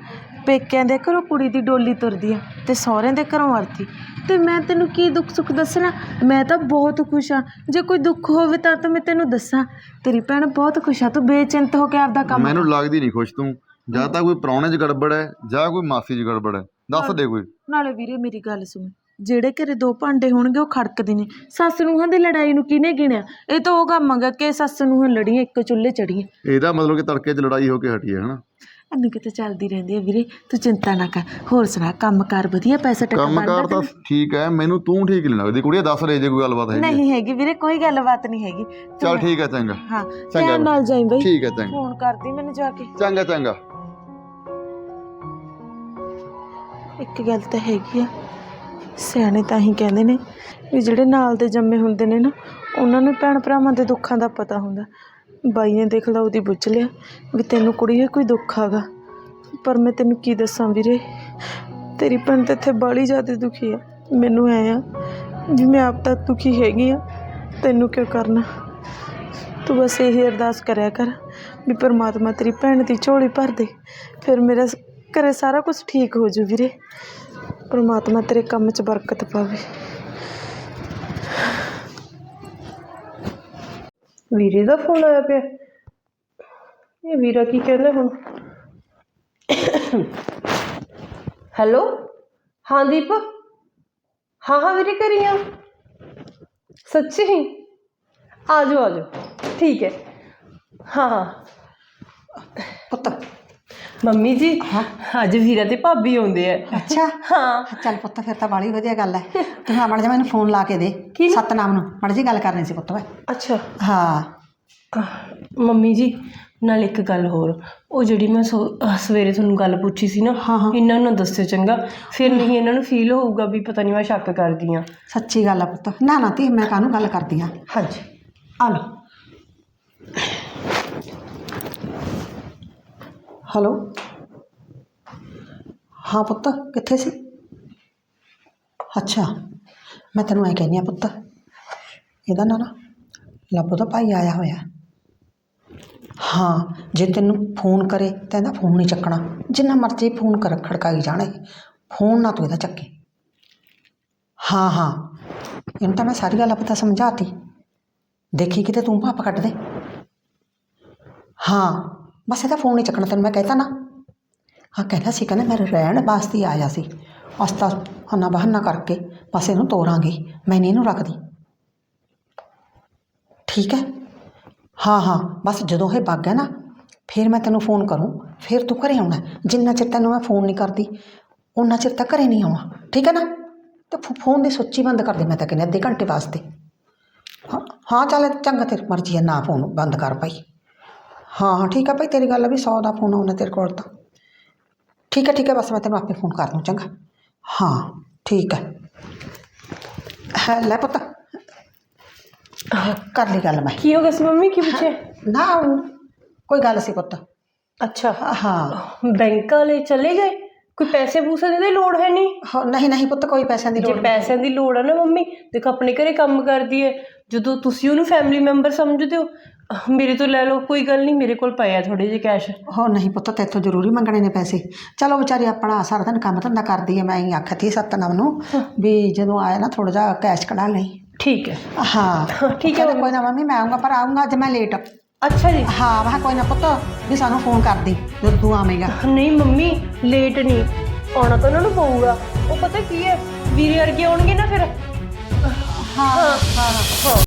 ਪੇਕਿਆਂ ਦੇ ਘਰੋਂ ਕੁੜੀ ਦੀ ਡੋਲੀ ਤੁਰਦੀ ਆ ਤੇ ਸਹੁਰਿਆਂ ਦੇ ਘਰੋਂ ਅਰਥੀ ਤੇ ਮੈਂ ਤੈਨੂੰ ਕੀ ਦੁੱਖ ਸੁੱਖ ਦੱਸਣਾ? ਮੈਂ ਤਾਂ ਬਹੁਤ ਖੁਸ਼ ਆ। ਜੇ ਕੋਈ ਦੁੱਖ ਹੋਵੇ ਤਾਂ ਤਾਂ ਮੈਂ ਤੈਨੂੰ ਦੱਸਾਂ। ਤੇਰੀ ਭੈਣ ਬਹੁਤ ਖੁਸ਼ ਆ। ਤੂੰ ਬੇਚਿੰਤ ਹੋ ਕੇ ਆਪਦਾ ਕੰਮ ਮੈਨੂੰ ਲੱਗਦੀ ਨਹੀਂ ਖੁਸ਼ ਤੂੰ। ਜਾਂ ਤਾਂ ਕੋਈ ਪ੍ਰਾਹੁਣੇ 'ਚ ਗੜਬੜ ਹੈ ਜਾਂ ਕੋਈ ਮਾਸੀ 'ਚ ਗੜਬੜ ਹੈ। ਦੱਸ ਦੇ ਕੋਈ। ਨਾਲੇ ਵੀਰੇ ਮੇਰੀ ਗੱਲ ਸੁਣ। ਜਿਹੜੇ ਘਰੇ ਦੋ ਭਾਂਡੇ ਹੋਣਗੇ ਉਹ ਖੜਕਦੇ ਨੇ। ਸੱਸ ਨੂੰਹਾਂ ਦੀ ਲੜਾਈ ਨੂੰ ਕਿਹਨੇ ਗਿਣਿਆ? ਇਹ ਤਾਂ ਉਹ ਕੰਮ ਹੈਗਾ ਕਿ ਸੱਸ ਨੂੰਹਾਂ ਲੜੀਆਂ ਇੱਕ ਚੁੱਲ੍ਹੇ ਚੜੀਆਂ। ਇਹਦਾ ਮਤਲਬ ਕਿ ਤੜਕੇ 'ਚ ਲੜਾਈ ਹੋ ਕੇ ਹਟੀ ਹੈ ਹਨਾ? ਅੰਨ ਕਿਤੇ ਚੱਲਦੀ ਰਹਿੰਦੀ ਹੈ ਵੀਰੇ ਤੂੰ ਚਿੰਤਾ ਨਾ ਕਰ। ਹੋਰ ਸੁਣਾ ਕੰਮ ਕਾਰ ਵਧੀਆ? ਪੈਸਾ ਟਕਾ ਕੰਮਕਾਰ ਤਾਂ ਠੀਕ ਹੈ ਮੈਨੂੰ ਤੂੰ ਠੀਕ ਨਹੀਂ ਲੱਗਦੀ। ਕੁੜੀਏ ਦੱਸ ਦੇ ਜੇ ਕੋਈ ਗੱਲਬਾਤ ਹੈਗੀ। ਨਹੀਂ ਹੈਗੀ ਵੀਰੇ ਕੋਈ ਗੱਲਬਾਤ ਨਹੀਂ ਹੈਗੀ। ਚੱਲ ਠੀਕ ਹੈ ਚੰਗਾ। ਹਾਂ ਚੰਗਾ ਨਾਲ ਜਾਈਂ ਬਈ। ਠੀਕ ਹੈ ਚੰਗਾ। ਫੋਨ ਕਰਦੀ ਮੈਨੂੰ ਜਾ ਕੇ। ਚੰਗਾ ਚੰਗਾ। ਇੱਕ ਗੱਲ ਤਾਂ ਹੈਗੀ ਆ ਸਿਆਣੇ ਤਾਂ ਹੀ ਕਹਿੰਦੇ ਨੇ ਵੀ ਜਿਹੜੇ ਨਾਲ ਦੇ ਜੰਮੇ ਹੁੰਦੇ ਨੇ ਨਾ ਉਹਨਾਂ ਨੂੰ ਭੈਣ ਭਰਾਵਾਂ ਦੇ ਦੁੱਖਾਂ ਦਾ ਪਤਾ ਹੁੰਦਾ। ਬਾਈ ਨੇ ਦੇਖ ਲਾ ਉਹਦੀ ਬੁੱਝ ਲਿਆ ਵੀ ਤੈਨੂੰ ਕੁੜੀਏ ਕੋਈ ਦੁੱਖ ਆਗਾ ਪਰ ਮੈਂ ਤੈਨੂੰ ਕੀ ਦੱਸਾਂ ਵੀਰੇ? ਤੇਰੀ ਭੈਣ ਤਾਂ ਇੱਥੇ ਬਾਲੀ ਜ਼ਿਆਦਾ ਦੁਖੀ ਆ। ਮੈਨੂੰ ਐ ਆ ਵੀ ਮੈਂ ਆਪ ਤਾਂ ਦੁਖੀ ਹੈਗੀ ਆ। ਤੈਨੂੰ ਕਿਉਂ ਕਰਨਾ? ਤੂੰ ਬਸ ਇਹੀ ਅਰਦਾਸ ਕਰਿਆ ਕਰ ਵੀ ਪਰਮਾਤਮਾ ਤੇਰੀ ਭੈਣ ਦੀ ਝੋਲੀ ਭਰ ਦੇ। ਫਿਰ ਮੇਰਾ ਸ- ਘਰੇ ਸਾਰਾ ਕੁਝ ਠੀਕ ਹੋ ਜੂ ਵੀਰੇ। ਪਰਮਾਤਮਾ ਤੇਰੇ ਕੰਮ 'ਚ ਬਰਕਤ ਪਾਵੇ। ਵੀਰੇ ਦਾ ਫੋਨ ਆਇਆ ਪਿਆ। ਇਹ ਵੀਰਾ ਕੀ ਕਹਿੰਦਾ ਹੁਣ? ਹੈਲੋ? ਹਾਂ ਦੀਪ? ਹਾਂ ਹਾਂ ਵੀਰੇ ਘਰੇ ਆ। ਸੱਚੀ? ਆ ਜਾਓ ਆ ਜਾਓ। ਠੀਕ ਹੈ। ਹਾਂ ਹਾਂ। ਮੰਮੀ ਜੀ ਅੱਜ ਵੀਰਾ ਤੇ ਭਾਬੀ ਆਉਂਦੇ ਆ। ਅੱਛਾ। ਹਾਂ। ਚੱਲ ਪੁੱਤ ਫਿਰ ਤਾਂ ਬਾਲੀ ਵਧੀਆ ਗੱਲ ਹੈ ਤੂੰ ਹਾਂ ਮੜ ਜਾ ਮੈਨੂੰ ਫੋਨ ਲਾ ਕੇ ਦੇ? ਸਤਨਾਮ ਨੂੰ। ਮੜ ਜੀ ਗੱਲ ਕਰਨੀ ਸੀ ਪੁੱਤ ਵੇ ਅੱਛਾ। ਹਾਂ। ਮੰਮੀ ਜੀ ਨਾਲ ਇੱਕ ਗੱਲ ਹੋਰ। ਉਹ ਜਿਹੜੀ ਮੈਂ ਸਵੇਰੇ ਤੁਹਾਨੂੰ ਗੱਲ ਪੁੱਛੀ ਸੀ ਨਾ ਹਾਂ। ਇਹਨਾਂ ਨੂੰ ਦੱਸਿਓ ਚੰਗਾ। ਫਿਰ ਨਹੀਂ ਇਹਨਾਂ ਨੂੰ ਫੀਲ ਹੋਊਗਾ ਵੀ ਪਤਾ ਨਹੀਂ ਮੈਂ ਸ਼ੱਕ ਕਰਦੀ ਆ ਸੱਚੀ ਗੱਲ ਆ ਪੁੱਤ। ਨਾ ਨਾ ਤੀ ਮੈਂ ਕਾਹਨੂੰ ਗੱਲ ਕਰਦੀ ਆ? ਹਾਂਜੀ। ਆ ਹੈਲੋ? ਹਾਂ ਪੁੱਤ, ਕਿੱਥੇ ਸੀ? ਅੱਛਾ, ਮੈਂ ਤੈਨੂੰ ਐਂ ਕਹਿੰਦੀ ਆ ਪੁੱਤ, ਇਹਦਾ ਨਾ ਨਾ ਲੱਭੋ ਦਾ ਭਾਈ ਆਇਆ ਹੋਇਆ। ਹਾਂ, ਜੇ ਤੈਨੂੰ ਫੋਨ ਕਰੇ ਤਾਂ ਇਹਦਾ ਫੋਨ ਨਹੀਂ ਚੱਕਣਾ। ਜਿੰਨਾ ਮਰਜ਼ੀ ਫੋਨ ਕਰ, ਖੜਕਾਈ ਜਾਣਾ। ਫੋਨ ਨਾ ਤੂੰ ਇਹਦਾ ਚੱਕੇ। ਹਾਂ ਹਾਂ, ਇਹਨੂੰ ਤਾਂ ਮੈਂ ਸਾਰੀ ਗੱਲ ਪਤਾ ਸਮਝਾਤੀ। ਦੇਖੀ ਕਿਤੇ ਤੂੰ ਭਾਪ ਕੱਢ ਦੇ। ਹਾਂ ਬਸ ਇਹਦਾ ਫੋਨ ਨਹੀਂ ਚੱਕਣਾ, ਤੈਨੂੰ ਮੈਂ ਕਹਿਤਾ ਨਾ। ਹਾਂ ਕਹਿੰਦਾ ਸੀ, ਕਹਿੰਦਾ ਮੈਂ ਰਹਿਣ ਵਾਸਤੇ ਹੀ ਆਇਆ ਸੀ। ਅਸਤਾ ਹਨਾ ਬਹਾਨਾ ਕਰਕੇ ਬਸ ਇਹਨੂੰ ਤੋਰਾਂਗੇ, ਮੈਂ ਨਹੀਂ ਇਹਨੂੰ ਰੱਖਦੀ। ਠੀਕ ਹੈ? ਹਾਂ ਹਾਂ, ਬਸ ਜਦੋਂ ਇਹ ਵਗ ਗਿਆ ਨਾ, ਫਿਰ ਮੈਂ ਤੈਨੂੰ ਫੋਨ ਕਰੂੰ, ਫਿਰ ਤੂੰ ਘਰੇ ਆਉਣਾ। ਜਿੰਨਾ ਚਿਰ ਤੈਨੂੰ ਮੈਂ ਫੋਨ ਨਹੀਂ ਕਰਦੀ ਉਹਨਾਂ ਚਿਰ ਤੱਕ ਘਰੇ ਨਹੀਂ ਆਉਣਾ। ਠੀਕ ਹੈ ਨਾ? ਤੇ ਫੋ- ਫੋਨ ਦੀ ਸੁੱਚੀ ਬੰਦ ਕਰ ਦੇ, ਮੈਂ ਤਾਂ ਕਹਿੰਦੀ ਅੱਧੇ ਘੰਟੇ ਵਾਸਤੇ। ਹਾਂ ਹਾਂ, ਚੱਲ ਚੰਗਾ, ਤੇਰੀ ਮਰਜ਼ੀ ਹੈ, ਨਾ ਫੋਨ ਬੰਦ ਕਰ ਭਾਈ। ਹਾਂ ਹਾਂ ਠੀਕ ਹੈ ਭਾਈ ਤੇਰੀ ਗੱਲ ਆ ਵੀ 100 ਦਾ ਫੋਨ ਆਉਣਾ ਤੇਰੇ ਕੋਲ ਤਾਂ ਠੀਕ ਹੈ ਠੀਕ ਹੈ ਬਸ ਮੈਂ ਤੈਨੂੰ ਆਪੇ ਫੋਨ ਕਰ ਦੂੰ ਚੰਗਾ ਹਾਂ ਠੀਕ ਹੈ ਹੈ ਲੈ ਪੁੱਤ ਕਰ ਲਈ ਗੱਲ ਮੈਂ ਕੀ ਹੋ ਗਿਆ ਸੀ ਮੰਮੀ ਕੀ ਪੁੱਛੇ ਨਾ ਕੋਈ ਗੱਲ ਸੀ ਪੁੱਤ ਅੱਛਾ ਹਾਂ ਬੈਂਕ ਵਾਲੇ ਚਲੇ ਗਏ ਕੋਈ ਪੈਸੇ ਪੂਸੇ ਦੀ ਤਾਂ ਲੋੜ ਹੈ ਨਹੀਂ ਹਾਂ, ਨਹੀਂ ਨਹੀਂ ਪੁੱਤ ਕੋਈ ਪੈਸਿਆਂ ਦੀ ਜੇ ਲੋੜ ਨਹੀਂ ਪੈਸਿਆਂ ਦੀ ਲੋੜ ਹੈ ਨਾ ਮੰਮੀ ਦੇਖੋ ਆਪਣੇ ਘਰੇ ਕੰਮ ਕਰਦੀ ਹੈ ਜਦੋਂ ਤੁਸੀਂ ਉਹਨੂੰ ਫੈਮਿਲੀ ਮੈਂਬਰ ਸਮਝਦੇ ਹੋ ਅਹ ਮੇਰੇ ਤੋਂ ਲੈ ਲਓ ਕੋਈ ਗੱਲ ਨਹੀਂ ਮੇਰੇ ਕੋਲ ਪਏ ਆ ਥੋੜੇ ਜਿਹੇ ਕੈਸ਼ ਹੋ ਨਹੀਂ ਪੁੱਤ ਤੇਥੋਂ ਜ਼ਰੂਰੀ ਮੰਗਣੇ ਨੇ ਪੈਸੇ। ਚਲੋ ਵਿਚਾਰੀ ਆਪਣਾ ਸਾਰਾ ਦਿਨ ਕੰਮ ਧੰਦਾ ਕਰਦੀ ਹੈ ਮੈਂ ਹੀ ਆਖਤੀ ਸਤਨਾਮ ਨੂੰ ਵੀ ਜਦੋਂ ਆਇਆ ਨਾ ਥੋੜਾ ਜਿਹਾ ਕੈਸ਼ ਕਢਾ ਲਈ। ਠੀਕ ਹੈ। ਹਾਂ। ਠੀਕ ਹੈ। ਕਹਿੰਦਾ ਕੋਈ ਨਾ ਮੰਮੀ ਮੈਂ ਆਉਂਗਾ ਪਰ ਆਉਂਗਾ ਅੱਜ ਮੈਂ ਲੇਟ ਅੱਛਾ ਜੀ। ਹਾਂ ਮੈਂ ਕਿਹਾ ਕੋਈ ਨਾ ਪੁੱਤ ਵੀ ਸਾਨੂੰ ਫੋਨ ਕਰਦੀ ਜਦੋਂ ਤੂੰ ਆਵੇਂਗਾ। ਨਹੀਂ ਮੰਮੀ ਲੇਟ ਨਹੀਂ। ਆਉਣਾ ਤਾਂ ਉਹਨਾਂ ਨੂੰ ਪਊਗਾ। ਉਹ ਪਤਾ ਕੀ ਹੈ ਵੀਰੇ ਵਰਗੇ ਆਉਣਗੇ ਨਾ ਫਿਰ। ਹਾਂ। ਹਾਂ।